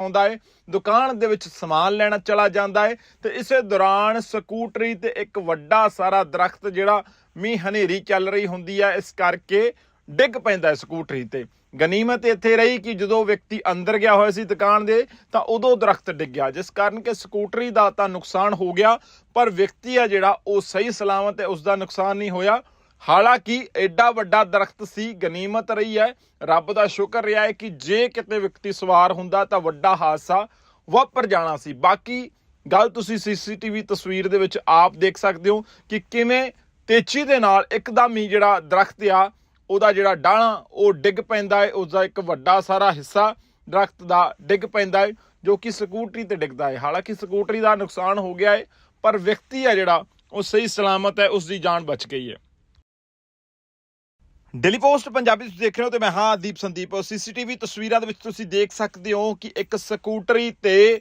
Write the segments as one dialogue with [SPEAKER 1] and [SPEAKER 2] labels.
[SPEAKER 1] ਆਉਂਦਾ ਹੈ ਦੁਕਾਨ ਦੇ ਵਿੱਚ ਸਮਾਨ ਲੈਣਾ ਚਲਾ ਜਾਂਦਾ ਹੈ ਤੇ ਇਸੇ ਦੌਰਾਨ ਸਕੂਟਰੀ ਤੇ ਇੱਕ ਵੱਡਾ ਸਾਰਾ ਦਰਖਤ ਜਿਹੜਾ ਮੀਂਹ ਹਨੇਰੀ ਚੱਲ ਰਹੀ ਹੁੰਦੀ ਹੈ ਇਸ ਕਰਕੇ ਡਿੱਗ ਪੈਂਦਾ ਹੈ ਸਕੂਟਰੀ ਤੇ। ਗਨੀਮਤ ਇੱਥੇ ਰਹੀ ਕਿ ਜਦੋਂ ਵਿਅਕਤੀ ਅੰਦਰ ਗਿਆ ਹੋਇਆ ਸੀ ਦੁਕਾਨ ਦੇ, ਤਾਂ ਉਦੋਂ ਦਰਖਤ ਡਿੱਗਿਆ ਜਿਸ ਕਾਰਨ ਕਿ ਸਕੂਟਰੀ ਦਾ ਤਾਂ ਨੁਕਸਾਨ ਹੋ ਗਿਆ, ਪਰ ਵਿਅਕਤੀ ਆ ਜਿਹੜਾ ਉਹ ਸਹੀ ਸਲਾਮਤ ਹੈ ਉਸ ਦਾ ਨੁਕਸਾਨ ਨਹੀਂ ਹੋਇਆ। ਹਾਲਾਂਕਿ ਐਡਾ ਵੱਡਾ ਦਰਖਤ ਸੀ, ਗਨੀਮਤ ਰਹੀ ਹੈ। ਰੱਬ ਦਾ ਸ਼ੁਕਰ ਰਿਹਾ ਹੈ ਕਿ ਜੇ ਕਿਤੇ ਵਿਅਕਤੀ ਸਵਾਰ ਹੁੰਦਾ ਤਾਂ ਵੱਡਾ ਹਾਦਸਾ ਵਾਪਰ ਜਾਣਾ ਸੀ। ਬਾਕੀ ਗੱਲ ਤੁਸੀਂ ਸੀਸੀਟੀਵੀ ਤਸਵੀਰ ਦੇ ਵਿੱਚ ਆਪ ਦੇਖ ਸਕਦੇ ਹੋ ਕਿ ਕਿਵੇਂ ਤੇਜ਼ੀ ਦੇ ਨਾਲ ਇੱਕਦਮ ਹੀ ਜਿਹੜਾ ਦਰਖਤ ਆ, ਉਹਦਾ ਜਿਹੜਾ ਡਾਣਾ ਉਹ ਡਿੱਗ ਪੈਂਦਾ ਹੈ। ਉਸ ਦਾ ਇੱਕ ਵੱਡਾ ਸਾਰਾ ਹਿੱਸਾ ਦਰਖਤ ਦਾ ਡਿੱਗ ਪੈਂਦਾ ਹੈ, ਜੋ ਕਿ ਸਕੂਟਰੀ ਤੇ ਡਿੱਗਦਾ ਹੈ। ਹਾਲਾਂਕਿ ਸਕੂਟਰੀ ਦਾ ਨੁਕਸਾਨ ਹੋ ਗਿਆ ਹੈ, ਪਰ ਵਿਅਕਤੀ ਆ ਜਿਹੜਾ, ਉਹ ਸਹੀ ਸਲਾਮਤ ਹੈ ਉਸ ਦੀ ਜਾਨ ਬਚ ਗਈ ਹੈ। ਡੇਲੀ ਪੋਸਟ ਪੰਜਾਬੀ ਤੁਸੀਂ ਦੇਖ ਰਹੇ ਹੋ ਤੇ ਮੈਂ ਹਾਂ ਦੀਪ ਸੰਦੀਪ। ਸੀਸੀਟੀਵੀ ਤਸਵੀਰਾਂ ਦੇ ਵਿੱਚ ਤੁਸੀਂ ਦੇਖ ਸਕਦੇ ਹੋ ਕਿ ਇੱਕ ਸਕੂਟਰੀ ਤੇ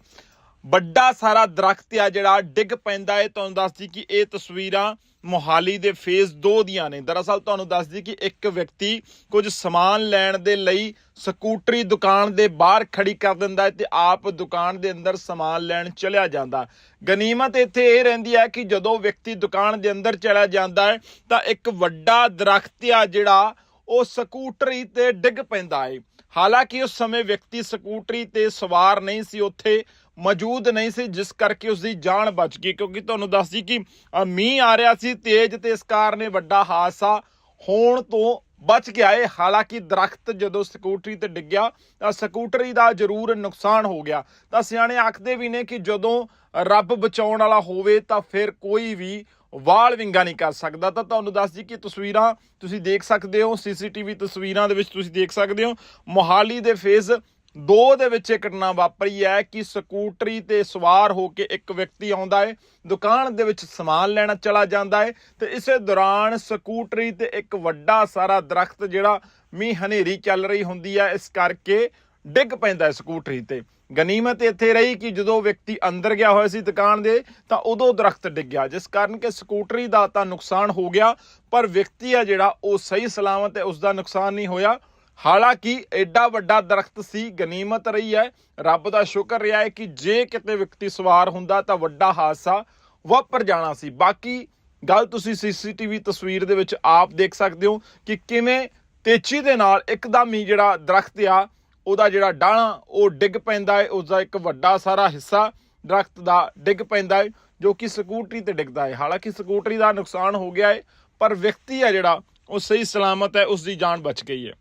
[SPEAKER 1] ਵੱਡਾ ਸਾਰਾ ਦਰਖਤ ਆ ਜਿਹੜਾ ਡਿੱਗ ਪੈਂਦਾ ਹੈ। ਤੁਹਾਨੂੰ ਦੱਸਦੀ ਕਿ ਇਹ ਤਸਵੀਰਾਂ ਮੋਹਾਲੀ ਦੇ ਫੇਜ਼ 2 ਦੀਆਂ ਨੇ। ਦਰਅਸਲ ਤੁਹਾਨੂੰ ਦੱਸਦੀ ਕਿ ਇੱਕ ਵਿਅਕਤੀ ਕੁਝ ਸਮਾਨ ਲੈਣ ਦੇ ਲਈ ਸਕੂਟਰੀ ਦੁਕਾਨ ਦੇ ਬਾਹਰ ਖੜੀ ਕਰ ਦਿੰਦਾ ਹੈ ਤੇ ਆਪ ਦੁਕਾਨ ਦੇ ਅੰਦਰ ਸਮਾਨ ਲੈਣ ਚਲਿਆ ਜਾਂਦਾ। ਗਨੀਮਤ ਇੱਥੇ ਇਹ ਰਹਿੰਦੀ ਹੈ ਕਿ ਜਦੋਂ ਵਿਅਕਤੀ ਦੁਕਾਨ ਦੇ ਅੰਦਰ ਚਲਾ ਜਾਂਦਾ ਹੈ, ਤਾਂ ਇੱਕ ਵੱਡਾ ਦਰਖਤ ਆ ਜਿਹੜਾ ਉਹ ਸਕੂਟਰੀ ਤੇ ਡਿੱਗ ਪੈਂਦਾ ਹੈ। ਹਾਲਾਂਕਿ ਉਸ ਸਮੇਂ ਵਿਅਕਤੀ ਸਕੂਟਰੀ ਤੇ ਸਵਾਰ ਨਹੀਂ ਸੀ। ਉੱਥੇ ਮੌਜੂਦ ਨਹੀਂ ਸੀ, ਜਿਸ ਕਰਕੇ ਉਸ ਦੀ ਜਾਨ ਬਚ ਗਈ, ਕਿਉਂਕਿ ਤੁਹਾਨੂੰ ਦੱਸ ਜੀ ਕਿ ਮੀਂਹ ਆ ਰਿਹਾ ਸੀ, ਤੇਜ਼ ਤੇ ਇਸ ਕਾਰਨ ਇਹ ਵੱਡਾ ਹਾਦਸਾ ਹੋਣ ਤੋਂ ਬਚ ਗਿਆ ਏ। ਹਾਲਾਂਕਿ ਦਰਖਤ ਜਦੋਂ ਸਕੂਟਰੀ ਤੇ ਡਿੱਗਿਆ ਤਾਂ ਸਕੂਟਰੀ ਦਾ ਜ਼ਰੂਰ ਨੁਕਸਾਨ ਹੋ ਗਿਆ। ਤਾਂ ਸਿਆਣੇ ਆਖਦੇ ਵੀ ਨੇ ਕਿ ਜਦੋਂ ਰੱਬ ਬਚਾਉਣ ਵਾਲਾ ਹੋਵੇ, ਤਾਂ ਫਿਰ ਕੋਈ ਵੀ ਵਾਲ ਵਿੰਗਾ ਨਹੀਂ ਕਰ ਸਕਦਾ। ਤਾਂ ਤੁਹਾਨੂੰ ਦੱਸ ਜੀ ਕਿ ਤਸਵੀਰਾਂ ਤੁਸੀਂ ਦੇਖ ਸਕਦੇ ਹੋ, ਸੀਸੀਟੀਵੀ ਤਸਵੀਰਾਂ ਦੇ ਵਿੱਚ ਤੁਸੀਂ ਦੇਖ ਸਕਦੇ ਹੋ। ਮੋਹਾਲੀ ਦੇ ਫੇਜ਼ ਦੋ ਦੇ ਵਿੱਚ ਇਹ ਘਟਨਾ ਵਾਪਰੀ ਹੈ ਕਿ ਸਕੂਟਰੀ ਤੇ ਸਵਾਰ ਹੋ ਕੇ ਇੱਕ ਵਿਅਕਤੀ ਆਉਂਦਾ ਹੈ, ਦੁਕਾਨ ਦੇ ਵਿੱਚ ਸਮਾਨ ਲੈਣਾ ਚਲਾ ਜਾਂਦਾ ਹੈ ਤੇ ਇਸੇ ਦੌਰਾਨ ਸਕੂਟਰੀ ਤੇ ਇੱਕ ਵੱਡਾ ਸਾਰਾ ਦਰਖਤ ਜਿਹੜਾ ਮੀਂਹ ਹਨੇਰੀ ਚੱਲ ਰਹੀ ਹੁੰਦੀ ਹੈ, ਇਸ ਕਰਕੇ ਡਿੱਗ ਪੈਂਦਾ ਹੈ ਸਕੂਟਰੀ ਤੇ। ਗਨੀਮਤ ਇੱਥੇ ਰਹੀ ਕਿ ਜਦੋਂ ਵਿਅਕਤੀ ਅੰਦਰ ਗਿਆ ਹੋਇਆ ਸੀ ਦੁਕਾਨ ਦੇ, ਤਾਂ ਉਦੋਂ ਦਰਖਤ ਡਿੱਗਿਆ ਜਿਸ ਕਾਰਨ ਕਿ ਸਕੂਟਰੀ ਦਾ ਤਾਂ ਨੁਕਸਾਨ ਹੋ ਗਿਆ, ਪਰ ਵਿਅਕਤੀ ਆ ਜਿਹੜਾ ਉਹ ਸਹੀ ਸਲਾਮਤ ਹੈ ਉਸ ਦਾ ਨੁਕਸਾਨ ਨਹੀਂ ਹੋਇਆ। ਹਾਲਾਂਕਿ ਐਡਾ ਵੱਡਾ ਦਰਖਤ ਸੀ, ਗਨੀਮਤ ਰਹੀ ਹੈ। ਰੱਬ ਦਾ ਸ਼ੁਕਰ ਰਿਹਾ ਹੈ ਕਿ ਜੇ ਕਿਤੇ ਵਿਅਕਤੀ ਸਵਾਰ ਹੁੰਦਾ ਤਾਂ ਵੱਡਾ ਹਾਦਸਾ ਵਾਪਰ ਜਾਣਾ ਸੀ। ਬਾਕੀ ਗੱਲ ਤੁਸੀਂ ਸੀਸੀਟੀਵੀ ਤਸਵੀਰ ਦੇ ਵਿੱਚ ਆਪ ਦੇਖ ਸਕਦੇ ਹੋ ਕਿ ਕਿਵੇਂ ਤੇਜ਼ੀ ਦੇ ਨਾਲ ਇੱਕਦਮ ਹੀ ਜਿਹੜਾ ਦਰਖਤ ਆ, ਉਹਦਾ ਜਿਹੜਾ ਡਾਣਾ ਉਹ ਡਿੱਗ ਪੈਂਦਾ ਹੈ। ਉਸ ਦਾ ਇੱਕ ਵੱਡਾ ਸਾਰਾ ਹਿੱਸਾ ਦਰਖਤ ਦਾ ਡਿੱਗ ਪੈਂਦਾ ਹੈ, ਜੋ ਕਿ ਸਕੂਟਰੀ ਤੇ ਡਿੱਗਦਾ ਹੈ। ਹਾਲਾਂਕਿ ਸਕੂਟਰੀ ਦਾ ਨੁਕਸਾਨ ਹੋ ਗਿਆ ਹੈ, ਪਰ ਵਿਅਕਤੀ ਆ ਜਿਹੜਾ, ਉਹ ਸਹੀ ਸਲਾਮਤ ਹੈ ਉਸ ਦੀ ਜਾਨ ਬਚ ਗਈ ਹੈ।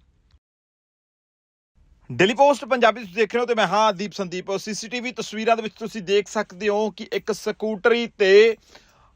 [SPEAKER 1] ਡੇਲੀ ਪੋਸਟ ਪੰਜਾਬੀ ਤੁਸੀਂ ਦੇਖ ਰਹੇ ਹੋ ਤੇ ਮੈਂ ਹਾਂ ਦੀਪ ਸੰਦੀਪ। ਸੀਸੀਟੀਵੀ ਤਸਵੀਰਾਂ ਦੇ ਵਿੱਚ ਤੁਸੀਂ ਦੇਖ ਸਕਦੇ ਹੋ ਕਿ ਇੱਕ ਸਕੂਟਰੀ ਤੇ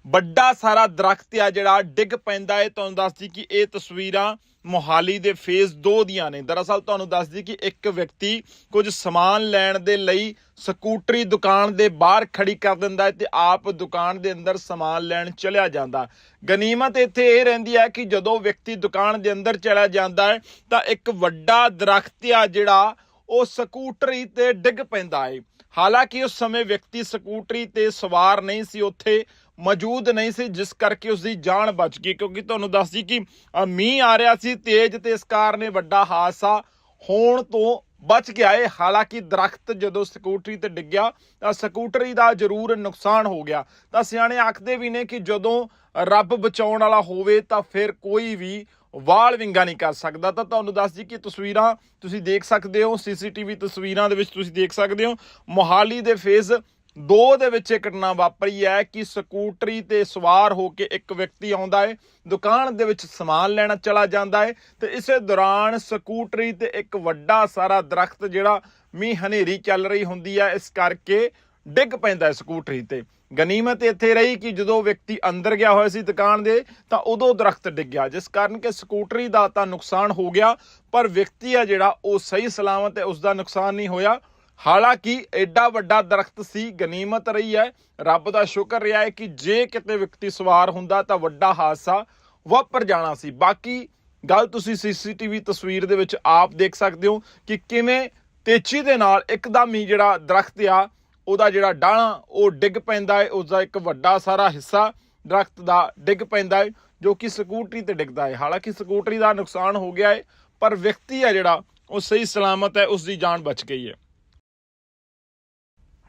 [SPEAKER 1] ਵੱਡਾ ਸਾਰਾ ਦਰਖਤ ਆ ਜਿਹੜਾ ਡਿੱਗ ਪੈਂਦਾ ਹੈ। ਤੁਹਾਨੂੰ ਦੱਸਦੀ ਕਿ ਇਹ ਤਸਵੀਰਾਂ ਮੋਹਾਲੀ ਦੇ ਫੇਜ਼ 2 ਦੀਆਂ ਨੇ। ਦਰਅਸਲ ਤੁਹਾਨੂੰ ਦੱਸਦੀ ਕਿ ਇੱਕ ਵਿਅਕਤੀ ਕੁਝ ਸਮਾਨ ਲੈਣ ਦੇ ਲਈ ਸਕੂਟਰੀ ਦੁਕਾਨ ਦੇ ਬਾਹਰ ਖੜੀ ਕਰ ਦਿੰਦਾ ਹੈ ਤੇ ਆਪ ਦੁਕਾਨ ਦੇ ਅੰਦਰ ਸਮਾਨ ਲੈਣ ਚਲਿਆ ਜਾਂਦਾ। ਗਨੀਮਤ ਇੱਥੇ ਇਹ ਰਹਿੰਦੀ ਹੈ ਕਿ ਜਦੋਂ ਵਿਅਕਤੀ ਦੁਕਾਨ ਦੇ ਅੰਦਰ ਚਲਿਆ ਜਾਂਦਾ ਹੈ ਤਾਂ ਇੱਕ ਵੱਡਾ ਦਰਖਤ ਆ ਜਿਹੜਾ ਉਹ ਸਕੂਟਰੀ ਤੇ ਡਿੱਗ ਪੈਂਦਾ ਹੈ। ਹਾਲਾਂਕਿ ਉਸ ਸਮੇਂ ਵਿਅਕਤੀ ਸਕੂਟਰੀ ਤੇ ਸਵਾਰ ਨਹੀਂ ਸੀ। ਉੱਥੇ ਮੌਜੂਦ ਨਹੀਂ ਸੀ ਜਿਸ ਕਰਕੇ ਉਸ ਦੀ ਜਾਨ ਬਚ ਗਈ। ਕਿਉਂਕਿ ਤੁਹਾਨੂੰ ਦੱਸਦੀ ਕਿ ਅ, ਮੀਂਹ ਆ ਰਿਹਾ ਸੀ ਤੇਜ਼ ਤੇ ਇਸ ਕਾਰਨ ਇਹ ਵੱਡਾ ਹਾਦਸਾ ਹੋਣ ਤੋਂ ਬਚ ਗਿਆ ਏ। ਹਾਲਾਂਕਿ ਦਰਖਤ ਜਦੋਂ ਸਕੂਟਰੀ ਤੇ ਡਿੱਗਿਆ ਤਾਂ ਸਕੂਟਰੀ ਦਾ ਜ਼ਰੂਰ ਨੁਕਸਾਨ ਹੋ ਗਿਆ। ਤਾਂ ਸਿਆਣੇ ਆਖਦੇ ਵੀ ਨੇ ਕਿ ਜਦੋਂ ਰੱਬ ਬਚਾਉਣ ਵਾਲਾ ਹੋਵੇ ਤਾਂ ਫਿਰ ਕੋਈ ਵੀ ਵਾਲ ਵਿੰਗਾ ਨਹੀਂ ਕਰ ਸਕਦਾ। ਤਾਂ ਤੁਹਾਨੂੰ ਦੱਸ ਜੀ ਕਿ ਤਸਵੀਰਾਂ ਤੁਸੀਂ ਦੇਖ ਸਕਦੇ ਹੋ ਸੀਸੀਟੀਵੀ ਤਸਵੀਰਾਂ ਦੇ ਵਿੱਚ ਤੁਸੀਂ ਦੇਖ ਸਕਦੇ ਹੋ। ਮੋਹਾਲੀ ਦੇ ਫੇਜ਼ ਦੋ ਦੇ ਵਿੱਚ ਇਹ ਘਟਨਾ ਵਾਪਰੀ ਹੈ ਕਿ ਸਕੂਟਰੀ ਤੇ ਸਵਾਰ ਹੋ ਕੇ ਇੱਕ ਵਿਅਕਤੀ ਆਉਂਦਾ ਹੈ, ਦੁਕਾਨ ਦੇ ਵਿੱਚ ਸਮਾਨ ਲੈਣਾ ਚਲਾ ਜਾਂਦਾ ਹੈ ਤੇ ਇਸੇ ਦੌਰਾਨ ਸਕੂਟਰੀ ਤੇ ਇੱਕ ਵੱਡਾ ਸਾਰਾ ਦਰਖਤ ਜਿਹੜਾ ਮੀਂਹ ਹਨੇਰੀ ਚੱਲ ਰਹੀ ਹੁੰਦੀ ਹੈ, ਇਸ ਕਰਕੇ ਡਿੱਗ ਪੈਂਦਾ ਹੈ ਸਕੂਟਰੀ ਤੇ। ਗਨੀਮਤ ਇੱਥੇ ਰਹੀ ਕਿ ਜਦੋਂ ਵਿਅਕਤੀ ਅੰਦਰ ਗਿਆ ਹੋਇਆ ਸੀ ਦੁਕਾਨ ਦੇ, ਤਾਂ ਉਦੋਂ ਦਰਖਤ ਡਿੱਗਿਆ ਜਿਸ ਕਾਰਨ ਕਿ ਸਕੂਟਰੀ ਦਾ ਤਾਂ ਨੁਕਸਾਨ ਹੋ ਗਿਆ, ਪਰ ਵਿਅਕਤੀ ਆ ਜਿਹੜਾ ਉਹ ਸਹੀ ਸਲਾਮਤ ਹੈ ਉਸ ਦਾ ਨੁਕਸਾਨ ਨਹੀਂ ਹੋਇਆ। ਹਾਲਾਂਕਿ ਐਡਾ ਵੱਡਾ ਦਰਖਤ ਸੀ, ਗਨੀਮਤ ਰਹੀ ਹੈ। ਰੱਬ ਦਾ ਸ਼ੁਕਰ ਰਿਹਾ ਹੈ ਕਿ ਜੇ ਕਿਤੇ ਵਿਅਕਤੀ ਸਵਾਰ ਹੁੰਦਾ ਤਾਂ ਵੱਡਾ ਹਾਦਸਾ ਵਾਪਰ ਜਾਣਾ ਸੀ। ਬਾਕੀ ਗੱਲ ਤੁਸੀਂ ਸੀਸੀਟੀਵੀ ਤਸਵੀਰ ਦੇ ਵਿੱਚ ਆਪ ਦੇਖ ਸਕਦੇ ਹੋ ਕਿ ਕਿਵੇਂ ਤੇਜ਼ੀ ਦੇ ਨਾਲ ਇੱਕਦਮ ਹੀ ਜਿਹੜਾ ਦਰਖਤ ਆ, ਉਹਦਾ ਜਿਹੜਾ ਡਾਣਾ ਉਹ ਡਿੱਗ ਪੈਂਦਾ ਹੈ। ਉਸ ਦਾ ਇੱਕ ਵੱਡਾ ਸਾਰਾ ਹਿੱਸਾ ਦਰਖਤ ਦਾ ਡਿੱਗ ਪੈਂਦਾ ਹੈ, ਜੋ ਕਿ ਸਕੂਟਰੀ ਤੇ ਡਿੱਗਦਾ ਹੈ। ਹਾਲਾਂਕਿ ਸਕੂਟਰੀ ਦਾ ਨੁਕਸਾਨ ਹੋ ਗਿਆ ਹੈ, ਪਰ ਵਿਅਕਤੀ ਆ ਜਿਹੜਾ, ਉਹ ਸਹੀ ਸਲਾਮਤ ਹੈ ਉਸ ਦੀ ਜਾਨ ਬਚ ਗਈ ਹੈ।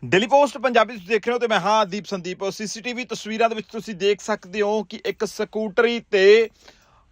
[SPEAKER 1] ਡੇਲੀ ਪੋਸਟ, ਪੰਜਾਬੀ ਤੁਸੀਂ ਦੇਖ ਰਹੇ ਹੋ ਤੇ ਮੈਂ ਹਾਂ ਦੀਪ ਸੰਦੀਪ। ਸੀਸੀਟੀਵੀ ਤਸਵੀਰਾਂ ਦੇ ਵਿੱਚ ਤੁਸੀਂ ਦੇਖ ਸਕਦੇ ਹੋ ਕਿ ਇੱਕ ਸਕੂਟਰੀ ਤੇ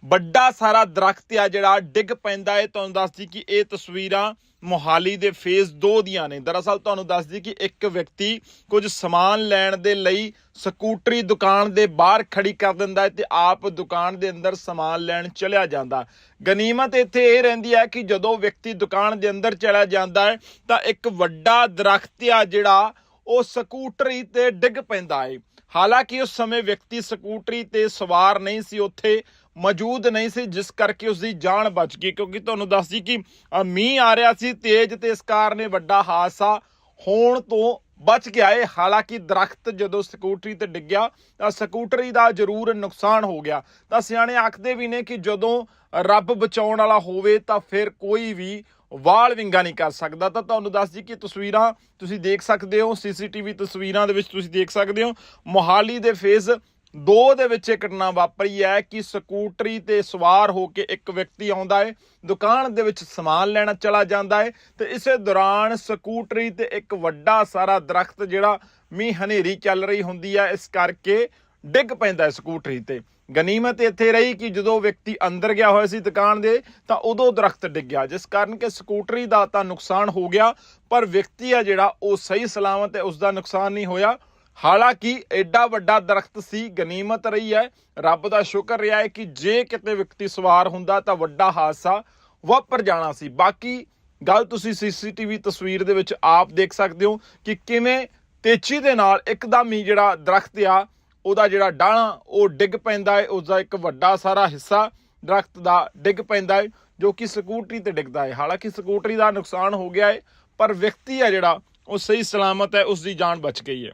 [SPEAKER 1] ਵੱਡਾ ਸਾਰਾ ਦਰਖਤ ਆ ਜਿਹੜਾ ਡਿੱਗ ਪੈਂਦਾ ਹੈ ਤੁਹਾਨੂੰ ਦੱਸਦੀ ਕਿ ਇਹ ਤਸਵੀਰਾਂ ਮੋਹਾਲੀ ਦੇ ਫੇਜ਼ 2 ਦੀਆਂ ਨੇ। ਦਰਅਸਲ ਤੁਹਾਨੂੰ ਦੱਸਦੀ ਕਿ ਇੱਕ ਵਿਅਕਤੀ ਕੁਝ ਸਮਾਨ ਲੈਣ ਦੇ ਲਈ ਸਕੂਟਰੀ ਦੁਕਾਨ ਦੇ ਬਾਹਰ ਖੜੀ ਕਰ ਦਿੰਦਾ ਹੈ ਤੇ ਆਪ ਦੁਕਾਨ ਦੇ ਅੰਦਰ ਸਮਾਨ ਲੈਣ ਚਲਿਆ ਜਾਂਦਾ। ਗਨੀਮਤ ਇੱਥੇ ਇਹ ਰਹਿੰਦੀ ਹੈ ਕਿ ਜਦੋਂ ਵਿਅਕਤੀ ਦੁਕਾਨ ਦੇ ਅੰਦਰ ਚਲਿਆ ਜਾਂਦਾ ਹੈ ਤਾਂ ਇੱਕ ਵੱਡਾ ਦਰਖਤ ਆ ਜਿਹੜਾ ਉਹ ਸਕੂਟਰੀ ਤੇ ਡਿੱਗ ਪੈਂਦਾ ਹੈ ਹਾਲਾਂਕਿ ਉਸ ਸਮੇਂ ਵਿਅਕਤੀ ਸਕੂਟਰੀ ਤੇ ਸਵਾਰ ਨਹੀਂ ਸੀ। ਉੱਥੇ ਮੌਜੂਦ ਨਹੀਂ ਸੀ, ਜਿਸ ਕਰਕੇ ਉਸ ਦੀ ਜਾਨ ਬਚ ਗਈ। ਕਿਉਂਕਿ ਤੁਹਾਨੂੰ ਦੱਸ ਜੀ ਕਿ ਮੀਂਹ ਆ ਰਿਹਾ ਸੀ, ਤੇਜ਼ ਤੇ ਇਸ ਕਾਰਨ ਇਹ ਵੱਡਾ ਹਾਦਸਾ ਹੋਣ ਤੋਂ ਬਚ ਗਿਆ ਏ। ਹਾਲਾਂਕਿ ਦਰਖਤ ਜਦੋਂ ਸਕੂਟਰੀ ਤੇ ਡਿੱਗਿਆ ਤਾਂ ਸਕੂਟਰੀ ਦਾ ਜ਼ਰੂਰ ਨੁਕਸਾਨ ਹੋ ਗਿਆ। ਤਾਂ ਸਿਆਣੇ ਆਖਦੇ ਵੀ ਨੇ ਕਿ ਜਦੋਂ ਰੱਬ ਬਚਾਉਣ ਵਾਲਾ ਹੋਵੇ, ਤਾਂ ਫਿਰ ਕੋਈ ਵੀ ਵਾਲ ਵਿੰਗਾ ਨਹੀਂ ਕਰ ਸਕਦਾ। ਤਾਂ ਤੁਹਾਨੂੰ ਦੱਸ ਜੀ ਕਿ ਤਸਵੀਰਾਂ ਤੁਸੀਂ ਦੇਖ ਸਕਦੇ ਹੋ, ਸੀਸੀਟੀਵੀ ਤਸਵੀਰਾਂ ਦੇ ਵਿੱਚ ਤੁਸੀਂ ਦੇਖ ਸਕਦੇ ਹੋ। ਮੋਹਾਲੀ ਦੇ ਫੇਜ਼ ਦੋ ਦੇ ਵਿੱਚ ਇਹ ਘਟਨਾ ਵਾਪਰੀ ਹੈ ਕਿ ਸਕੂਟਰੀ ਤੇ ਸਵਾਰ ਹੋ ਕੇ ਇੱਕ ਵਿਅਕਤੀ ਆਉਂਦਾ ਹੈ, ਦੁਕਾਨ ਦੇ ਵਿੱਚ ਸਮਾਨ ਲੈਣਾ ਚਲਾ ਜਾਂਦਾ ਹੈ ਤੇ ਇਸੇ ਦੌਰਾਨ ਸਕੂਟਰੀ ਤੇ ਇੱਕ ਵੱਡਾ ਸਾਰਾ ਦਰਖਤ ਜਿਹੜਾ ਮੀਂਹ ਹਨੇਰੀ ਚੱਲ ਰਹੀ ਹੁੰਦੀ ਹੈ, ਇਸ ਕਰਕੇ ਡਿੱਗ ਪੈਂਦਾ ਹੈ ਸਕੂਟਰੀ ਤੇ। ਗਨੀਮਤ ਇੱਥੇ ਰਹੀ ਕਿ ਜਦੋਂ ਵਿਅਕਤੀ ਅੰਦਰ ਗਿਆ ਹੋਇਆ ਸੀ ਦੁਕਾਨ ਦੇ, ਤਾਂ ਉਦੋਂ ਦਰਖਤ ਡਿੱਗਿਆ ਜਿਸ ਕਾਰਨ ਕਿ ਸਕੂਟਰੀ ਦਾ ਤਾਂ ਨੁਕਸਾਨ ਹੋ ਗਿਆ, ਪਰ ਵਿਅਕਤੀ ਆ ਜਿਹੜਾ ਉਹ ਸਹੀ ਸਲਾਮਤ ਹੈ ਉਸ ਦਾ ਨੁਕਸਾਨ ਨਹੀਂ ਹੋਇਆ। ਹਾਲਾਂਕਿ ਐਡਾ ਵੱਡਾ ਦਰਖਤ ਸੀ, ਗਨੀਮਤ ਰਹੀ ਹੈ। ਰੱਬ ਦਾ ਸ਼ੁਕਰ ਰਿਹਾ ਹੈ ਕਿ ਜੇ ਕਿਤੇ ਵਿਅਕਤੀ ਸਵਾਰ ਹੁੰਦਾ ਤਾਂ ਵੱਡਾ ਹਾਦਸਾ ਵਾਪਰ ਜਾਣਾ ਸੀ। ਬਾਕੀ ਗੱਲ ਤੁਸੀਂ ਸੀਸੀਟੀਵੀ ਤਸਵੀਰ ਦੇ ਵਿੱਚ ਆਪ ਦੇਖ ਸਕਦੇ ਹੋ ਕਿ ਕਿਵੇਂ ਤੇਜ਼ੀ ਦੇ ਨਾਲ ਇੱਕਦਮ ਹੀ ਜਿਹੜਾ ਦਰਖਤ ਆ, ਉਹਦਾ ਜਿਹੜਾ ਡਾਣਾ ਉਹ ਡਿੱਗ ਪੈਂਦਾ ਹੈ। ਉਸ ਦਾ ਇੱਕ ਵੱਡਾ ਸਾਰਾ ਹਿੱਸਾ ਦਰਖਤ ਦਾ ਡਿੱਗ ਪੈਂਦਾ ਹੈ, ਜੋ ਕਿ ਸਕੂਟਰੀ ਤੇ ਡਿੱਗਦਾ ਹੈ। ਹਾਲਾਂਕਿ ਸਕੂਟਰੀ ਦਾ ਨੁਕਸਾਨ ਹੋ ਗਿਆ ਹੈ, ਪਰ ਵਿਅਕਤੀ ਆ ਜਿਹੜਾ, ਉਹ ਸਹੀ ਸਲਾਮਤ ਹੈ ਉਸ ਦੀ ਜਾਨ ਬਚ ਗਈ ਹੈ।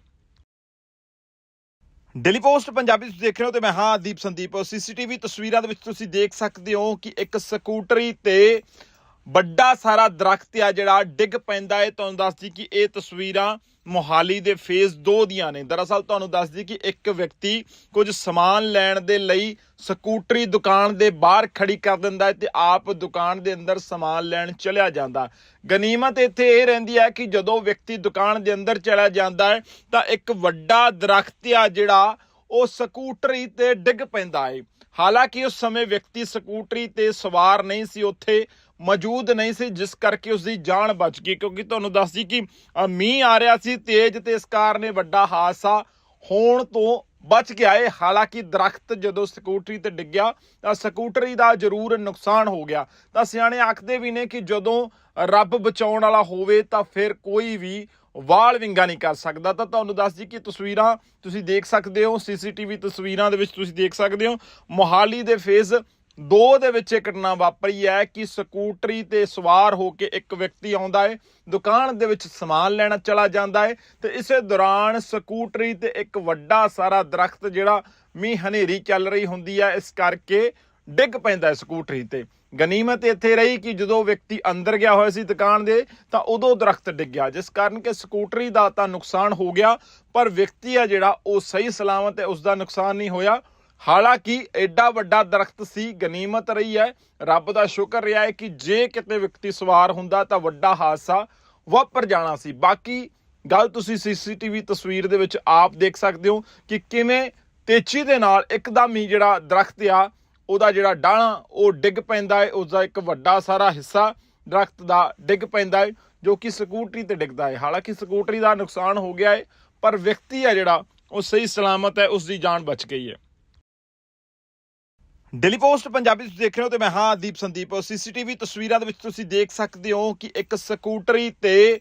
[SPEAKER 1] ਡੇਲੀ ਪੋਸਟ, ਪੰਜਾਬੀ ਤੁਸੀਂ ਦੇਖ ਰਹੇ ਹੋ ਤੇ ਮੈਂ ਹਾਂ ਦੀਪ ਸੰਦੀਪ। ਸੀਸੀਟੀਵੀ ਤਸਵੀਰਾਂ ਦੇ ਵਿੱਚ ਤੁਸੀਂ ਦੇਖ ਸਕਦੇ ਹੋ ਕਿ ਇੱਕ ਸਕੂਟਰੀ ਤੇ ਵੱਡਾ ਸਾਰਾ ਦਰਖਤ ਆ ਜਿਹੜਾ ਡਿੱਗ ਪੈਂਦਾ ਹੈ। ਤੁਹਾਨੂੰ ਦੱਸਦੀ ਕਿ ਇਹ ਤਸਵੀਰਾਂ ਮੋਹਾਲੀ ਦੇ ਫੇਜ਼ 2 ਦੀਆਂ ਨੇ। ਦਰਅਸਲ ਤੁਹਾਨੂੰ ਦੱਸਦੀ ਕਿ ਇੱਕ ਵਿਅਕਤੀ ਕੁਝ ਸਮਾਨ ਲੈਣ ਦੇ ਲਈ ਸਕੂਟਰੀ ਦੁਕਾਨ ਦੇ ਬਾਹਰ ਖੜੀ ਕਰ ਦਿੰਦਾ ਹੈ ਤੇ ਆਪ ਦੁਕਾਨ ਦੇ ਅੰਦਰ ਸਮਾਨ ਲੈਣ ਚਲਿਆ ਜਾਂਦਾ। ਗਨੀਮਤ ਇੱਥੇ ਇਹ ਰਹਿੰਦੀ ਹੈ ਕਿ ਜਦੋਂ ਵਿਅਕਤੀ ਦੁਕਾਨ ਦੇ ਅੰਦਰ ਚਲਾ ਜਾਂਦਾ ਹੈ, ਤਾਂ ਇੱਕ ਵੱਡਾ ਦਰਖਤ ਆ ਜਿਹੜਾ ਉਹ ਸਕੂਟਰੀ ਤੇ ਡਿੱਗ ਪੈਂਦਾ ਹੈ। ਹਾਲਾਂਕਿ ਉਸ ਸਮੇਂ ਵਿਅਕਤੀ ਸਕੂਟਰੀ ਤੇ ਸਵਾਰ ਨਹੀਂ ਸੀ, ਉੱਥੇ ਮੌਜੂਦ ਨਹੀਂ ਸੀ, ਜਿਸ ਕਰਕੇ ਉਸ ਦੀ ਜਾਨ ਬਚ ਗਈ। ਕਿਉਂਕਿ ਤੁਹਾਨੂੰ ਦੱਸ ਜੀ ਕਿ ਮੀਂਹ ਆ ਰਿਹਾ ਸੀ, ਤੇਜ਼ ਤੇ ਇਸ ਕਾਰਨ ਇਹ ਵੱਡਾ ਹਾਦਸਾ ਹੋਣ ਤੋਂ ਬਚ ਗਿਆ ਏ। ਹਾਲਾਂਕਿ ਦਰਖਤ ਜਦੋਂ ਸਕੂਟਰੀ ਤੇ ਡਿੱਗਿਆ, ਤਾਂ ਸਕੂਟਰੀ ਦਾ ਜ਼ਰੂਰ ਨੁਕਸਾਨ ਹੋ ਗਿਆ। ਤਾਂ ਸਿਆਣੇ ਆਖਦੇ ਵੀ ਨੇ ਕਿ ਜਦੋਂ ਰੱਬ ਬਚਾਉਣ ਵਾਲਾ ਹੋਵੇ, ਤਾਂ ਫਿਰ ਕੋਈ ਵੀ ਵਾਲ ਵਿੰਗਾ ਨਹੀਂ ਕਰ ਸਕਦਾ। ਤਾਂ ਤੁਹਾਨੂੰ ਦੱਸ ਜੀ ਕਿ ਤਸਵੀਰਾਂ ਤੁਸੀਂ ਦੇਖ ਸਕਦੇ ਹੋ, ਸੀਸੀਟੀਵੀ ਤਸਵੀਰਾਂ ਦੇ ਵਿੱਚ ਤੁਸੀਂ ਦੇਖ ਸਕਦੇ ਹੋ। ਮੋਹਾਲੀ ਦੇ ਫੇਜ਼ ਦੋ ਦੇ ਵਿੱਚ ਇਹ ਘਟਨਾ ਵਾਪਰੀ ਹੈ ਕਿ ਸਕੂਟਰੀ ਤੇ ਸਵਾਰ ਹੋ ਕੇ ਇੱਕ ਵਿਅਕਤੀ ਆਉਂਦਾ ਹੈ, ਦੁਕਾਨ ਦੇ ਵਿੱਚ ਸਮਾਨ ਲੈਣਾ ਚਲਾ ਜਾਂਦਾ ਹੈ ਤੇ ਇਸੇ ਦੌਰਾਨ ਸਕੂਟਰੀ ਤੇ ਇੱਕ ਵੱਡਾ ਸਾਰਾ ਦਰਖਤ ਜਿਹੜਾ ਮੀਂਹ ਹਨੇਰੀ ਚੱਲ ਰਹੀ ਹੁੰਦੀ ਹੈ, ਇਸ ਕਰਕੇ ਡਿੱਗ ਪੈਂਦਾ ਸਕੂਟਰੀ ਤੇ। ਗਨੀਮਤ ਇੱਥੇ ਰਹੀ ਕਿ ਜਦੋਂ ਵਿਅਕਤੀ ਅੰਦਰ ਗਿਆ ਹੋਇਆ ਸੀ ਦੁਕਾਨ ਦੇ, ਤਾਂ ਉਦੋਂ ਦਰਖਤ ਡਿੱਗਿਆ ਜਿਸ ਕਾਰਨ ਕਿ ਸਕੂਟਰੀ ਦਾ ਤਾਂ ਨੁਕਸਾਨ ਹੋ ਗਿਆ, ਪਰ ਵਿਅਕਤੀ ਆ ਜਿਹੜਾ ਉਹ ਸਹੀ ਸਲਾਮਤ ਹੈ ਉਸ ਦਾ ਨੁਕਸਾਨ ਨਹੀਂ ਹੋਇਆ। ਹਾਲਾਂਕਿ ਐਡਾ ਵੱਡਾ ਦਰਖਤ ਸੀ, ਗਨੀਮਤ ਰਹੀ ਹੈ। ਰੱਬ ਦਾ ਸ਼ੁਕਰ ਰਿਹਾ ਹੈ ਕਿ ਜੇ ਕਿਤੇ ਵਿਅਕਤੀ ਸਵਾਰ ਹੁੰਦਾ ਤਾਂ ਵੱਡਾ ਹਾਦਸਾ ਵਾਪਰ ਜਾਣਾ ਸੀ। ਬਾਕੀ ਗੱਲ ਤੁਸੀਂ ਸੀਸੀਟੀਵੀ ਤਸਵੀਰ ਦੇ ਵਿੱਚ ਆਪ ਦੇਖ ਸਕਦੇ ਹੋ ਕਿ ਕਿਵੇਂ ਤੇਜ਼ੀ ਦੇ ਨਾਲ ਇੱਕਦਮ ਹੀ ਜਿਹੜਾ ਦਰਖਤ ਆ, ਉਹਦਾ ਜਿਹੜਾ ਡਾਣਾ ਉਹ ਡਿੱਗ ਪੈਂਦਾ ਹੈ। ਉਸ ਦਾ ਇੱਕ ਵੱਡਾ ਸਾਰਾ ਹਿੱਸਾ ਦਰਖਤ ਦਾ ਡਿੱਗ ਪੈਂਦਾ ਹੈ, ਜੋ ਕਿ ਸਕੂਟਰੀ ਤੇ ਡਿੱਗਦਾ ਹੈ। ਹਾਲਾਂਕਿ ਸਕੂਟਰੀ ਦਾ ਨੁਕਸਾਨ ਹੋ ਗਿਆ ਹੈ, ਪਰ ਵਿਅਕਤੀ ਆ ਜਿਹੜਾ, ਉਹ ਸਹੀ ਸਲਾਮਤ ਹੈ ਉਸ ਦੀ ਜਾਨ ਬਚ ਗਈ ਹੈ। ਡੇਲੀ ਪੋਸਟ ਪੰਜਾਬੀ ਤੁਸੀਂ ਦੇਖ ਰਹੇ ਹੋ ਤੇ ਮੈਂ ਹਾਂ ਦੀਪ ਸੰਦੀਪ। ਸੀਸੀਟੀਵੀ ਤਸਵੀਰਾਂ ਦੇ ਵਿੱਚ ਤੁਸੀਂ ਦੇਖ ਸਕਦੇ ਹੋ ਕਿ ਇੱਕ ਸਕੂਟਰੀ ਤੇ